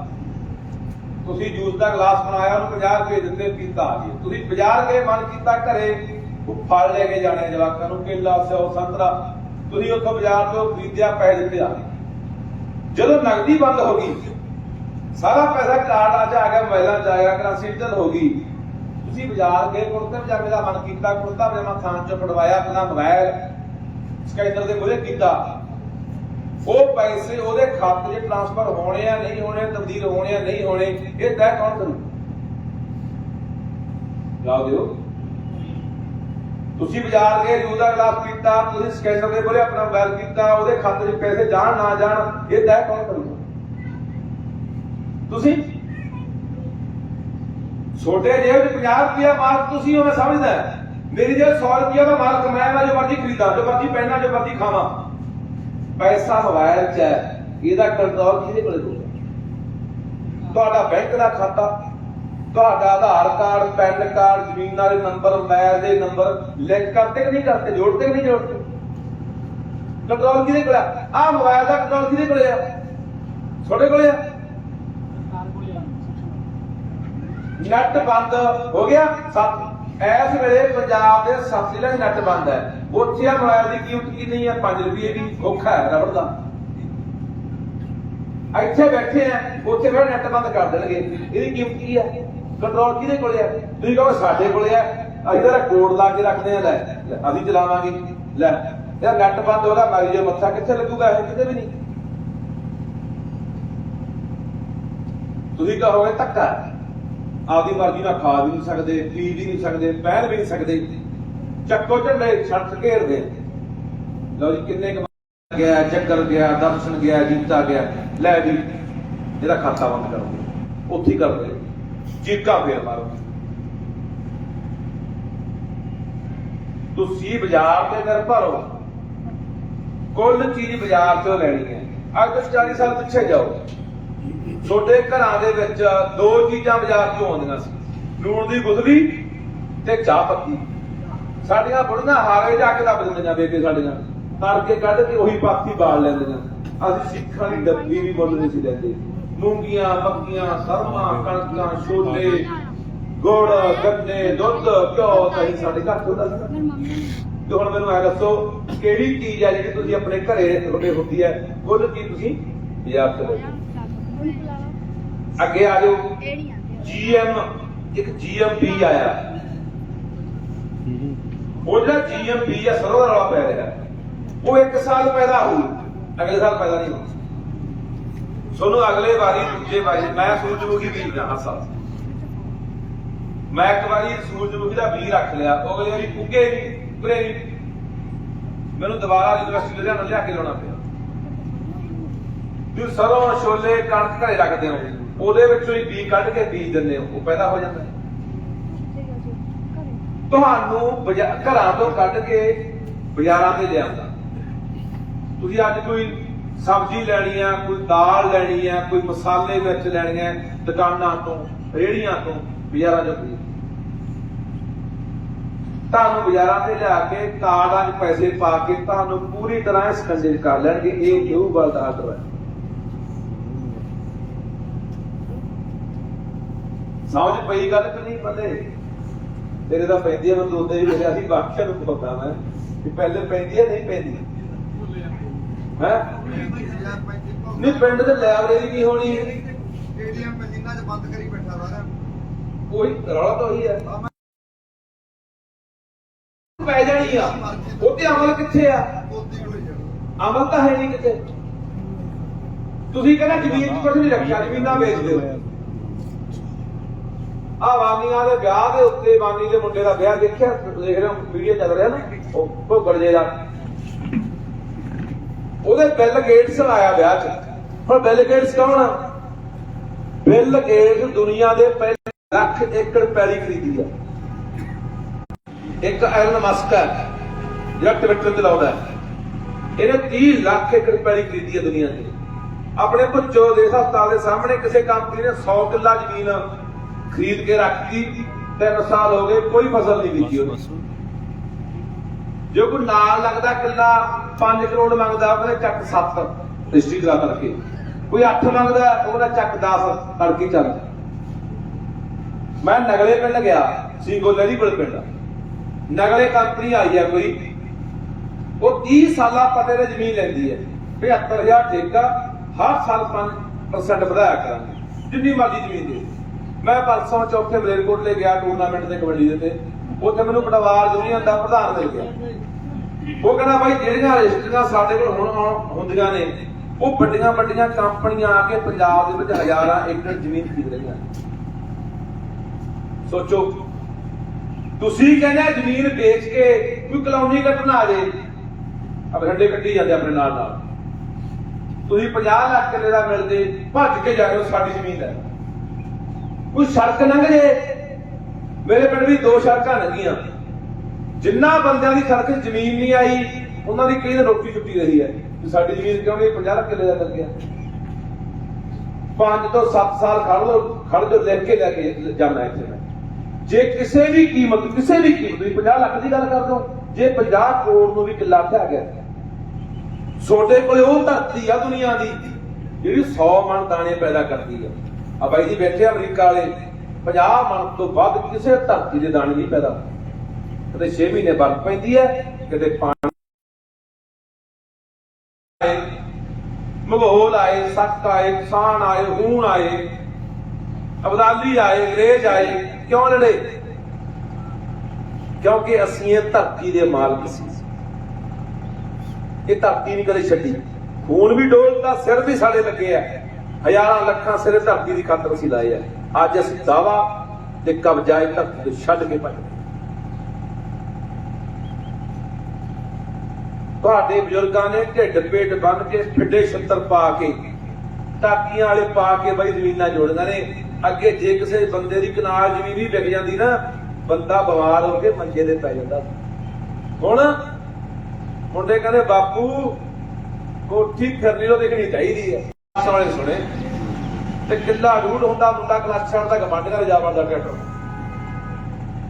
ਤੁਸੀਂ ਜੂਸ ਦਾ ਗਲਾਸ ਬਣਾਇਆ, ਉਹਨੂੰ 50 ਰੁਪਏ ਦਿੱਤੇ, ਪੀਤਾ ਜੀ ਤੁਸੀਂ ਬਾਜ਼ਾਰ ਗਏ, ਮਨ ਕੀਤਾ ਘਰੇ ਉਹ ਫਲ ਲੈ ਕੇ ਜਾਣੇ ਜਵਾਕਾਂ ਨੂੰ, ਕੇਲਾ, ਸਿਓ, ਸੰਤਰਾ। ਤੁਸੀਂ ਉੱਥੋਂ ਬਾਜ਼ਾਰ ਤੋਂ ਖਰੀਦਿਆ, ਪੈਸੇ ਦਿੱਤੇ, ਆ ਜਦੋਂ ਨਗਦੀ ਬੰਦ ਹੋ ਗਈ, ਸਾਰਾ ਪੈਸਾ ਕਾਰਡਾਂ 'ਚ ਆ ਗਿਆ, ਮੋਬਾਈਲਾਂ 'ਚ ਆ ਗਿਆ, ਕਰੰਸੀ ਡਿਜੀਟਲ ਹੋ ਗਈ। ਤੁਸੀਂ ਬਾਜ਼ਾਰ ਗਏ, ਕੁੜਤੇ ਪਜਾਮੇ ਦਾ ਮਨ ਕੀਤਾ, ਕੁੜਤਾ ਪਜਾਮਾ ਥਾਂ 'ਚੋਂ ਕਢਵਾਇਆ, ਆਪਣਾ ਮੋਬਾਈਲ ਸਕੈਨਰ ਦੇ ਮੂਹਰੇ ਕੀਤਾ। ਉਹ ਪੈਸੇ ਉਹਦੇ ਖਾਤੇ 'ਚ ਟ੍ਰਾਂਸਫਰ ਹੋਣੇ ਆ, ਨਹੀਂ ਹੋਣੇ, ਤਬਦੀਲ ਹੋਣੇ ਆ, ਨਹੀਂ ਹੋਣੇ, ਇਹ ਤੈਅ ਕੌਣ ਕਰੂ? ਜਵਾਬ ਦਿਓ। ਤੁਸੀਂ ਬਾਜ਼ਾਰ ਗਏ ਯੂਜਰ ਦਾ ਗਲਾਸ ਪੀਤਾ, ਤੁਸੀਂ ਸਕੈਨਰ ਦੇ ਕੋਲੇ ਆਪਣਾ ਮੋਬਾਈਲ ਕੀਤਾ, ਉਹਦੇ ਖਾਤੇ 'ਚ ਪੈਸੇ ਜਾਣ, ਨਾ ਜਾਣ, ਇਹ ਤੈਅ ਕੌਣ ਕਰੂਗਾ ਤੁਸੀਂ? ਛੋਟੇ ਜੇਬ 'ਚ 50 ਰੁਪਇਆ ਮਾਰਕ ਤੁਸੀਂ ਹੋ ਮੈਂ ਸਮਝਦਾ। ਮੇਰੀ ਜੇਬ 100 ਰੁਪਇਆ ਦਾ ਮਾਰਕ ਮੈਂ ਮੈਂ ਜੋ ਮਰਜ਼ੀ ਖਰੀਦਾਂ, ਜੋ ਮਰਜ਼ੀ ਪਹਿਨਾਂ, ਜੋ ਮਰਜ਼ੀ ਖਾਵਾਂ। ਪੈਸਾ ਮੋਬਾਈਲ 'ਚ ਹੈ ਇਹਦਾ ਕੰਟਰੋਲ ਕਿਹਦੇ ਕੋਲੇ ਹੋਊਗਾ? ਤੁਹਾਡਾ ਬੈਂਕ ਦਾ ਖਾਤਾ ਤੁਹਾਡਾ ਆਧਾਰ ਕਾਰਡ ਪੈਨ ਕਾਰਡ ਜ਼ਮੀਨ ਵਾਲੇ ਨੰਬਰ ਮੋਬਾਈਲ ਦੇ ਨੰਬਰ ਲਿੰਕ ਕਰਤੇ ਕਿ ਨਹੀਂ ਕਰਤੇ ਜੋੜਤੇ ਕਿ ਨਹੀਂ ਜੋੜਤੇ ਕੰਟਰੋਲ ਕਿਹਦੇ ਕੋਲ ਆ? ਆਹ ਮੋਬਾਈਲ ਦਾ ਕੰਟਰੋਲ ਕਿਹਦੇ ਕੋਲੇ ਆ? ਤੁਹਾਡੇ ਕੋਲੇ ਆ। ਨੈਟ ਬੰਦ ਹੋ ਗਿਆ ਸੱਤ ਇਸ ਵੇਲੇ ਪੰਜਾਬ ਦੇ ਸੱਤ ਜ਼ਿਲ੍ਹਿਆਂ 'ਚ ਨੈਟ ਬੰਦ ਹੈ। ਉੱਥੇ ਆ ਮੋਬਾਈਲ ਦੀ ਕੀਮਤ ਕਿੰਨੀ ਹੈ 5 ਰੁਪਏ ਦੀ ਔਖਾ ਹੈ, ਰਬੜ ਦਾ। ਇੱਥੇ ਬੈਠੇ ਆ, ਉੱਥੇ ਫਿਰ ਨੈਟ ਬੰਦ ਕਰ ਦੇਣਗੇ। ਇਹਦੀ ਕੀਮਤ ਕੀ ਹੈ ਕੰਟਰੋਲ ਕਿਹਦੇ ਕੋਲੇ ਆ? ਤੁਸੀਂ ਕਹੋ ਸਾਡੇ ਕੋਲੇ ਆ। ਅਸੀਂ ਤਾਂ ਕੋਡ ਲਾ ਕੇ ਰੱਖਦੇ ਆ, ਲੈ ਅਸੀਂ ਚਲਾਵਾਂਗੇ। ਲੈ, ਯਾਰ ਨੈਟ ਬੰਦ ਹੋ ਗਿਆ, ਮਾਰੀ ਜੋ ਮੱਥਾ ਕਿੱਥੇ ਲੱਗੂਗਾ ਇਹ? ਕਿਤੇ ਵੀ ਨਹੀਂ। ਤੁਸੀਂ ਕਹੋਗੇ ਧੱਕਾ। ਆਪਦੀ ਮਰਜ਼ੀ ਨਾਲ ਖਾ ਵੀ ਨਹੀਂ ਸਕਦੇ, ਪੀ ਵੀ ਨਹੀਂ ਸਕਦੇ, ਪਹਿਨ ਵੀ ਨਹੀਂ ਸਕਦੇ। ਚੱਕੋ ਝੰਡੇ ਛੱਡ ਘੇਰਦੇ ਲਓ ਜੀ, ਕਿੰਨੇ ਗਿਆ, ਚੱਕਰ ਗਿਆ, ਦਰਸ਼ਨ ਗਿਆ, ਜੀਤਾ ਗਿਆ। ਲੈ ਵੀ, ਇਹਦਾ ਖਾਤਾ ਬੰਦ ਕਰੋ। ਉੱਥੇ ਕਰਦੇ ਕਰ ਚੀਕਾ ਫੇਰ ਮਾਰੋ। ਤੁਸੀਂ ਬਾਜ਼ਾਰ ਦੇ ਨਿਰਭਰ ਹੋ ਕੁੱਲ ਚੀਜ਼ ਬਾਜ਼ਾਰ ਤੋਂ ਲੈਣੀ ਹੈ। ਅੱਜ ਤੋਂ 40 ਸਾਲ ਪਿੱਛੇ ਜਾਓ। ਛੋਟੇ ਘਰਾਂ ਦੇ ਵਿੱਚ ਦੋ ਚੀਜ਼ਾਂ ਬਾਜ਼ਾਰ ਤੋਂ ਆਉਂਦੀਆਂ ਸੀ। ਲੂਣ ਦੀ ਗੁਦਲੀ ਤੇ ਚਾਹ ਪੱਤੀ। ਸਾਡੀਆਂ ਬੁੜੀਆਂ ਹਾਰੇ ਜਾ ਕੇ ਦੱਬ ਦਿੰਦੀਆਂ ਬੇਬੇ ਸਾਡੀਆਂ। ਤੜਕੇ ਕੱਢ ਕੇ ਉਹੀ ਪਾਥੀ ਬਾਲ ਲੈਂਦੀਆਂ। ਅਸੀਂ ਸਿੱਖਾਂ ਦੀ ਡੱਬੀ ਵੀ ਮੁੱਲ ਨਹੀਂ ਸੀ ਲੈਂਦੇ ਮੂੰਗੀਆਂ ਮੱਕੀਆਂ ਸਰਮਾਂ ਕਣਕਾਂ ਛੋਲੇ ਗੁੜ ਗੰਨੇ ਦੁੱਧ ਘਿਓ ਦਹੀਂ ਸਾਡੇ ਘਰ ਤੋਂ ਹੁੰਦਾ ਸੀ ਤੇ ਹੁਣ ਮੈਨੂੰ ਐ ਦੱਸੋ ਕਿਹੜੀ ਚੀਜ਼ ਹੈ ਜਿਹੜੀ ਤੁਸੀਂ ਆਪਣੇ ਘਰੇ ਤੁਹਾਡੇ ਹੁੰਦੀ ਹੈ? ਕੁੱਲ ਚੀਜ਼ ਤੁਸੀਂ ਬਾਜ਼ਾਰ ਤੋਂ ਲੈਂਦੇ? ਅੱਗੇ ਆ ਜਾਓ। ਜੀਐਮ ਇੱਕ ਜੀਐਮਪੀ ਆਇਆ। ਉਹ ਜਿਹੜਾ ਜੀਐਮਪੀ ਆ ਸਰੋਂ ਦਾ ਰੌਲਾ ਪੈ ਰਿਹਾ। ਉਹ ਇੱਕ ਸਾਲ ਪੈਦਾ ਹੋਊ ਅਗਲੇ ਸਾਲ ਪੈਦਾ ਨਹੀਂ ਹੋਣਾ। ਸੋਨੂੰ ਅਗਲੇ ਵਾਰੀ ਦੂਜੇ ਵਾਰੀ ਮੈਂ ਸੂਰਜਮੁਖੀ ਬੀਜਦਾ ਹਰ ਸਾਲ। ਮੈਂ ਇੱਕ ਵਾਰੀ ਸੂਰਜਮੁਖੀ ਦਾ ਬੀਜ ਰੱਖ ਲਿਆ। ਅਗਲੇ ਵਾਰੀ ਉੱਗੇ ਨਹੀਂ ਉਰੇ ਨਹੀਂ। ਮੈਨੂੰ ਦੁਬਾਰਾ ਯੂਨੀਵਰਸਿਟੀ ਲੁਧਿਆਣਾ ਲਿਆ ਕੇ ਲਾਉਣਾ ਪਿਆ। ਤੁਸੀਂ ਸਰੋਂ ਛੋਲੇ ਕਣਕ ਘਰੇ ਰੱਖਦੇ ਹੋ, ਉਹਦੇ ਵਿੱਚੋਂ ਹੀ ਬੀਜ ਕੱਢ ਕੇ ਬੀਜ ਦਿੰਦੇ ਹੋ, ਉਹ ਪੈਦਾ ਹੋ ਜਾਂਦਾ ਹੈ। ਤੁਹਾਨੂੰ ਘਰਾਂ ਤੋਂ ਕੱਢ ਕੇ ਬਾਜ਼ਾਰਾਂ ਤੇ ਲਿਆਉਂਦਾ। ਤੁਸੀਂ ਅੱਜ ਕੋਈ ਸਬਜ਼ੀ ਲੈਣੀ ਆ, ਕੋਈ ਦਾਲ ਲੈਣੀ ਆ, ਕੋਈ ਮਸਾਲੇ ਵਿੱਚ ਲੈਣੇ ਆ, ਦੁਕਾਨਾਂ ਤੋਂ ਰੇੜੀਆਂ ਤੋਂ, ਬਾਜ਼ਾਰਾਂ ਚੋਂ ਤੁਹਾਨੂੰ ਬਾਜ਼ਾਰਾਂ ਤੇ ਲਿਆ ਕੇ ਕਾਰਡਾਂ 'ਚ ਪੈਸੇ ਪਾ ਕੇ ਤੁਹਾਨੂੰ ਪੂਰੀ ਤਰ੍ਹਾਂ ਸਕੰਜਿਤ ਕਰ ਲੈਣਗੇ। ਇਹ ਗੱਲ ਦਾ ਆਰਡਰ ਹੈ। ਸਮਝ ਪਈ ਗੱਲ ਕਿ ਨਹੀਂ ਪਤੇ? ਤੇਰੇ ਤਾਂ ਪੈਂਦੀ ਆ ਮੈਂ ਦੋਦੇ ਵੀ ਮੇਰੇ ਅਸੀਂ ਵਾਕਿਆ ਨੂੰ ਪਤਾ ਮੈਂ ਕਿ ਪਹਿਲੇ ਪੈਂਦੀ ਆ ਨਹੀਂ ਪੈਂਦੀ ਹੈ? ਨਹੀਂ ਪਿੰਡ ਦੇ ਲਾਇਬ੍ਰੇਰੀ ਨਹੀਂ ਹੋਣੀ ਏਟੀਐਮ ਮਸ਼ੀਨਾਂ 'ਚ ਬੰਦ ਕਰੀ ਬੈਠਾ ਸਾਰਾ ਉਹੀ ਰੌਲਾ ਤਾਂ ਉਹੀ ਹੈ। ਪੈ ਜਾਣੀ ਆ। ਉਹ ਤੇ ਅਮਲ ਕਿੱਥੇ ਆ? ਅਮਲ ਤਾਂ ਹੈ ਨਹੀਂ ਕਿਤੇ। ਤੁਸੀਂ ਕਹਿੰਦਾ ਜ਼ਮੀਨ 'ਚ ਕੁਝ ਨਹੀਂ ਰੱਖਿਆ ਜ਼ਮੀਨਾਂ ਵੇਚ ਦਿਓ। ਆ ਵਾਨੀਆਂ ਦੇ ਵਿਆਹ ਦੇ ਉੱਤੇ ਵਾਨੀ ਦੇ ਮੁੰਡੇ ਦਾ ਵਿਆਹ ਦੇਖਿਆ, ਦੇਖ ਰਹੇ ਹੋ ਵੀਡੀਓ ਚੱਲ ਰਿਹਾ ਨਾ, ਉਹ ਭੋਗੜ ਜੇ ਦਾ। ਉਹਦੇ ਬਿੱਲ ਗੇਟਸ ਆਇਆ ਵਿਆਹ 'ਚ। ਹੁਣ ਬਿੱਲ ਗੇਟਸ ਕੌਣ ਆ? ਬਿੱਲ ਗੇਟਸ ਦੁਨੀਆ ਦੇ ਪਹਿਲੇ ਲੱਖ ਏਕੜ ਪੈਲੀ ਖਰੀਦੀ ਆ। ਇੱਕ ਐਲਨ ਮਸਕ ਹੈ ਜਿਹੜਾ ਟਵਿੱਟਰ ਤੇ ਲਾਉਂਦਾ। ਇਹਨੇ 30 ਲੱਖ ਏਕੜ ਪੈਲੀ ਖਰੀਦੀ ਹੈ ਦੁਨੀਆ 'ਚ। ਆਪਣੇ ਭੁੱਚੋ ਦੇ ਹਸਪਤਾਲ ਦੇ ਸਾਹਮਣੇ ਕਿਸੇ ਕੰਪਨੀ ਨੇ 100 ਕਿੱਲਾ ਜ਼ਮੀਨ ਖਰੀਦ ਕੇ ਰੱਖਤੀ ਤਿੰਨ ਸਾਲ ਹੋ ਗਏ ਕੋਈ ਫਸਲ ਨਹੀਂ ਬੀਜੀ ਉਹਨੇ। ਜੇ ਕੋਈ ਨਾਲ ਲੱਗਦਾ ਕਿੱਲਾ 5 ਕਰੋੜ ਮੰਗਦਾ ਉਹਨੇ ਚੱਕ 7 ਰਜਿਸਟਰੀ ਕਰਾ ਕਰਕੇ ਕੋਈ 8 ਮੰਗਦਾ ਉਹਦਾ ਚੱਕ 10 ਕਰਕੇ ਚੱਲ। ਮੈਂ ਨਗਲੇ ਪਿੰਡ ਗਿਆ ਸਿੰਘੋਲੇ ਦੀ ਕੋਲ ਪਿੰਡ। ਨਗਲੇ ਕੰਪਨੀ ਆਈ ਹੈ ਕੋਈ। ਉਹ 30 ਸਾਲਾ ਪਤੇ ਤੇ ਜ਼ਮੀਨ ਲੈਂਦੀ ਹੈ। 75000 ਠੇਕਾ ਹਰ ਸਾਲ 5% ਵਧਾਇਆ ਕਰਾਂਗੇ। ਜਿੰਨੀ ਮਰਜ਼ੀ ਜ਼ਮੀਨ ਦੇ। ਮੈਂ ਪਰਸੋਂ ਚੌਥੇ ਮਲੇਰਕੋਟ ਲੈ ਗਿਆ ਟੂਰਨਾਮੈਂਟ ਦੇ ਕਬੱਡੀ ਦੇ ਤੇ। ਉੱਥੇ ਮੈਨੂੰ ਪਟਵਾਰ ਯੂਨੀਅਨ ਦਾ ਪ੍ਰਧਾਨ ਮਿਲ ਗਿਆ। ਉਹ ਕਹਿੰਦਾ, ਬਾਈ, ਜਿਹੜੀਆਂ ਰਜਿਸਟਰੀਆਂ ਸਾਡੇ ਕੋਲ ਹੁਣ ਹੁੰਦੀਆਂ ਨੇ, ਉਹ ਵੱਡੀਆਂ ਵੱਡੀਆਂ ਕੰਪਨੀਆਂ ਆ ਕੇ ਪੰਜਾਬ ਦੇ ਵਿੱਚ ਹਜ਼ਾਰਾਂ ਏਕੜ ਜ਼ਮੀਨ ਖਰੀਦ ਰਹੀਆਂ ਸੋਚੋ, ਤੁਸੀਂ ਕਹਿੰਦੇ ਜ਼ਮੀਨ ਵੇਚ ਕੇ ਕੋਈ ਕਲੋਨੀ ਕੱਟਣਾ ਆ ਜੇ ਅਬ ਹੱਡੇ ਕੱਟੀ ਜਾਂਦੇ ਆਪਣੇ ਨਾਲ ਨਾਲ ਤੁਸੀਂ 50 ਲੱਖ ਕਿੱਲੇ ਦਾ ਮਿਲਦੇ ਭੱਜ ਕੇ ਜਾ ਕੇ ਸਾਡੀ ਜ਼ਮੀਨ ਲੈ ਕੋਈ ਸੜਕ ਲੰਘ ਜੇ? ਮੇਰੇ ਪਿੰਡ ਵੀ ਦੋ ਸੜਕਾਂ ਲੰਘੀਆਂ। ਜਿੰਨਾ ਬੰਦਿਆਂ ਦੀ ਸੜਕ ਜ਼ਮੀਨ ਨਹੀਂ ਆਈ, ਉਹਨਾਂ ਦੀ ਕਈ ਦਿਨ ਰੋਟੀ ਛੁੱਟੀ ਰਹੀ ਹੈ। ਕਿ ਸਾਡੀ ਜ਼ਮੀਨ ਕਿਉਂ ਨਹੀਂ? 50 ਕਿੱਲੇ ਦਾ ਲੱਗਿਆ 5 ਤੋਂ 7 ਸਾਲ ਖੜ ਲੋ ਖੜ ਜੋ ਲਿਖ ਕੇ ਲੈ ਕੇ ਜਾਣਾ ਇੱਥੇ ਮੈਂ। ਜੇ ਕਿਸੇ ਵੀ ਕੀਮਤ, ਕਿਸੇ ਵੀ ਕੀਮਤ ਦੀ 50 ਲੱਖ ਦੀ ਗੱਲ ਕਰ ਦੋ ਜੇ 50 ਕਰੋੜ ਨੂੰ ਵੀ ਕਿੱਲਾ ਆ ਗਿਆ ਛੋਟੇ ਕੋਲੇ ਉਹ ਧਰਤੀ ਆ ਦੁਨੀਆ ਦੀ, ਜਿਹੜੀ 100 ਮਣ ਦਾਣੇ ਪੈਦਾ ਕਰਦੀ ਆ। ਆ ਬਾਈ ਜੀ ਬੈਠੇ ਅਮਰੀਕਾ ਵਾਲੇ। 50 ਮਣ ਤੋਂ ਵੱਧ ਕਿਸੇ ਧਰਤੀ ਦੇ ਦਾਣੇ ਨਹੀਂ ਪੈਦਾ। ਕਦੇ 6 ਮਹੀਨੇ ਬਰਫ਼ ਪੈਂਦੀ ਹੈ ਕਦੇ ਪਾਣੀ ਆਏ, ਆਏ ਸੱਤ ਆਏ ਕਿਸਾਨ ਆਏ ਹੂਣ ਆਏ। ਅਬਦਾਲੀ ਆਏ ਅੰਗਰੇਜ਼ ਆਏ। ਕਿਉਂ ਲੜੇ ਕਿਉਂਕਿ ਅਸੀਂ ਇਹ ਧਰਤੀ ਦੇ ਮਾਲਕ ਸੀ। ਇਹ ਧਰਤੀ ਨਹੀਂ ਕਦੇ ਛੱਡੀ। ਖੂਨ ਵੀ ਡੋਲਦਾ ਸਿਰ ਵੀ ਸਾਡੇ ਲੱਗੇ ਆ। ਹਜ਼ਾਰਾਂ ਲੱਖਾਂ ਸਿਰ ਧਰਤੀ ਦੀ ਖਾਤਰ ਅਸੀਂ ਲਾਏ ਆ। ਅੱਜ ਅਸੀਂ ਦਾਵਾ ਤੇ ਕਬਜ਼ਾ ਧਰਤੀ ਤੋਂ ਛੱਡ ਕੇ ਭੱਜ ਤੁਹਾਡੇ ਬਜ਼ੁਰਗਾਂ ਨੇ ਢਿੱਡ ਪੇਟ ਬੰਨ ਕੇ ਫਿੱਡੇ ਛੱਤਰ ਪਾ ਕੇ, ਟਾਕੀਆਂ ਵਾਲੇ ਪਾ ਕੇ ਬਈ ਜ਼ਮੀਨਾਂ ਜੋੜੀਆਂ ਨੇ। ਅੱਗੇ ਜੇ ਕਿਸੇ ਬੰਦੇ ਦੀ ਕਨਾਲ ਜ਼ਮੀਨ ਵੀ ਵਿਕ ਜਾਂਦੀ ਨਾ, ਬੰਦਾ ਬਿਮਾਰ ਹੋ ਕੇ ਮੰਜੇ ਤੇ ਪੈ ਜਾਂਦਾ। ਹੁਣ ਮੁੰਡੇ ਕਹਿੰਦੇ, ਬਾਪੂ, ਕੋਠੀ ਫਿਰਨੀ ਉਹ ਦੇਖਣੀ ਚਾਹੀਦੀ ਹੈ। ਵਾਲੇ ਸੁਣੇ। ਤੇ ਕਿੱਲਾ ਰੂੜ ਹੁੰਦਾ, ਮੁੰਡਾ ਕਲਾਸ ਛੱਡਦਾ ਗਵੰਡ ਕਰ ਜਾ ਵੜਦਾ ਟਰੈਕਟਰ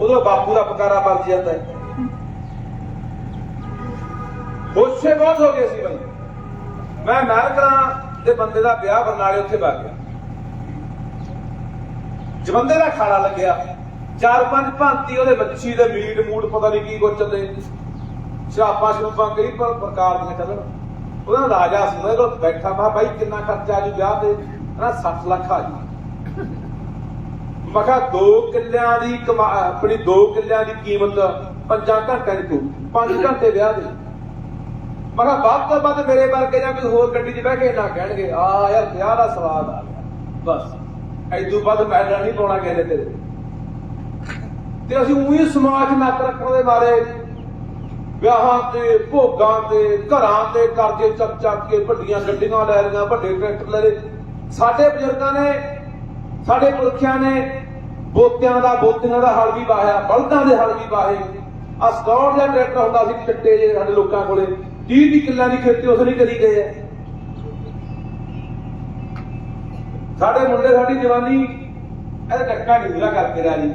ਉਦੋਂ ਬਾਪੂ ਦਾ ਪਕਾਰਾ ਵੱਜ ਜਾਂਦਾ। ਹੈ ਹੋਸ਼ੇ ਬਹੁਤ ਹੋ ਗਏ ਸੀ ਬਈ। ਮੈਂ ਅਮਰੀਕਾ ਦੇ ਬੰਦੇ ਦਾ ਵਿਆਹ ਬਰਨਾਲੇ ਉੱਥੇ ਵਗ ਗਿਆ। ਜਵੰਦੇ ਦਾ ਖਾਣਾ ਲੱਗਿਆ। ਚਾਰ ਪੰਜ ਭਾਂਤੀ ਉਹਦੇ ਮੱਛੀ ਦੇ ਮੀਟ ਮੂਟ ਪਤਾ ਨਹੀਂ ਕੀ ਕੁਛ ਚੱਲੇ ਸ਼ਰਾਬਾਂ ਸ਼ਰੂਪਾਂ ਕਈ ਪ੍ਰਕਾਰ ਦੀਆਂ ਚੱਲਣ। ਉਹਦਾ ਰਾਜਾ ਸੀ ਉਹਦੇ ਕੋਲ ਬੈਠਾ, ਮੈਂ ਕਿਹਾ ਬਾਈ ਕਿੰਨਾ ਖਰਚਾ ਆ ਜੀ ਵਿਆਹ ਤੇ? ਕਹਿੰਦਾ 60 ਲੱਖ ਆ ਜੀ ਮੈਂ ਕਿਹਾ ਦੋ ਕਿੱਲਿਆਂ ਦੀ ਆਪਣੀ ਦੋ ਕਿੱਲਿਆਂ ਦੀ ਕੀਮਤ ਪੰਜਾਂ ਘੰਟਿਆਂ ਦੀ ਤੂੰ 5 ਘੰਟੇ ਵਿਆਹ ਦੇ। ਮੈਂ ਕਿਹਾ ਵੱਧ ਤੋਂ ਵੱਧ ਮੇਰੇ ਵਰਗੇ ਜਾਂ ਕੋਈ ਹੋਰ ਗੱਡੀ 'ਚ ਬਹਿ ਕੇ ਨਾ ਕਹਿਣਗੇ, ਆ ਯਾਰ ਵਿਆਹ ਦਾ ਸਵਾਦ ਆ ਗਿਆ। ਬਸ, ਐਦੂ ਬਾਅਦ ਮਹਿਲਾ ਨਹੀਂ ਪਾਉਣਾ ਕਿਸੇ ਤੇਰੇ ਤੇ। ਅਸੀਂ ਉਹੀ ਸਮਾਜ ਨੱਕ ਰੱਖਣ ਦੇ ਬਾਰੇ ਵਿਆਹਾਂ ਤੇ, ਭੋਗਾਂ ਤੇ, ਘਰਾਂ ਤੇ ਕਰਜ਼ੇ ਚੱਕ ਚੱਕ ਕੇ ਵੱਡੀਆਂ ਗੱਡੀਆਂ ਲੈ ਲਈਆਂ, ਵੱਡੇ ਟਰੈਕਟਰ ਲੈ ਲਏ। ਸਾਡੇ ਬਜ਼ੁਰਗਾਂ ਨੇ, ਸਾਡੇ ਪੁਰਖਿਆਂ ਨੇ ਬੋਤਿਆਂ ਦਾ, ਬੋਤੀਆਂ ਦਾ ਹਲ ਵੀ ਵਾਹਿਆ, ਬਲਦਾਂ ਦੇ ਹਲ ਵੀ ਵਾਹੇ। ਆ ਸਟੌਰ ਦਾ ਟਰੈਕਟਰ ਹੁੰਦਾ ਸੀ ਚਿੱਟੇ ਜੇ ਸਾਡੇ ਲੋਕਾਂ ਕੋਲੇ। 30 ਦੀ ਕਿੱਲਾਂ ਦੀ ਖੇਤੀ ਉਸ ਨਹੀਂ ਕਰੀ ਗਏ ਆ। ਸਾਡੇ ਮੁੰਡੇ, ਸਾਡੀ ਜਵਾਨੀ ਇਹ ਡੱਕਾ ਨਹੀਂ ਪੂਰਾ ਕਰਕੇ ਰਾਜੀ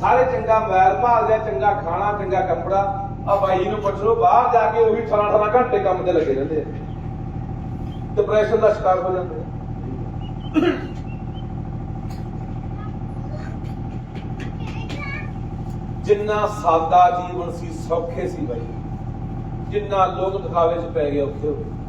ਸਾਰੇ ਚੰਗਾ ਮੋਬਾਈਲ ਭਾਲਦੇ ਚੰਗਾ ਖਾਣਾ, ਚੰਗਾ ਕੱਪੜਾ। ਆ ਬਾਈ ਨੂੰ ਪੁੱਛ ਲਓ, ਬਾਹਰ ਜਾ ਕੇ ਉਹੀ 18 18 ਘੰਟੇ ਕੰਮ ਤੇ ਲੱਗੇ ਰਹਿੰਦੇ ਆ। ਡਿਪਰੈਸ਼ਨ ਦਾ ਸ਼ਿਕਾਰ ਹੋ ਜਾਂਦੇ ਆ। ਜਿੰਨਾ ਸਾਦਾ ਜੀਵਨ ਸੀ, ਸੌਖੇ ਸੀ ਬਾਈ। ਜਿੰਨਾ ਲੋਕ ਦਿਖਾਵੇ 'ਚ ਪੈ ਗਏ ਔਖੇ ਹੋ ਗਏ।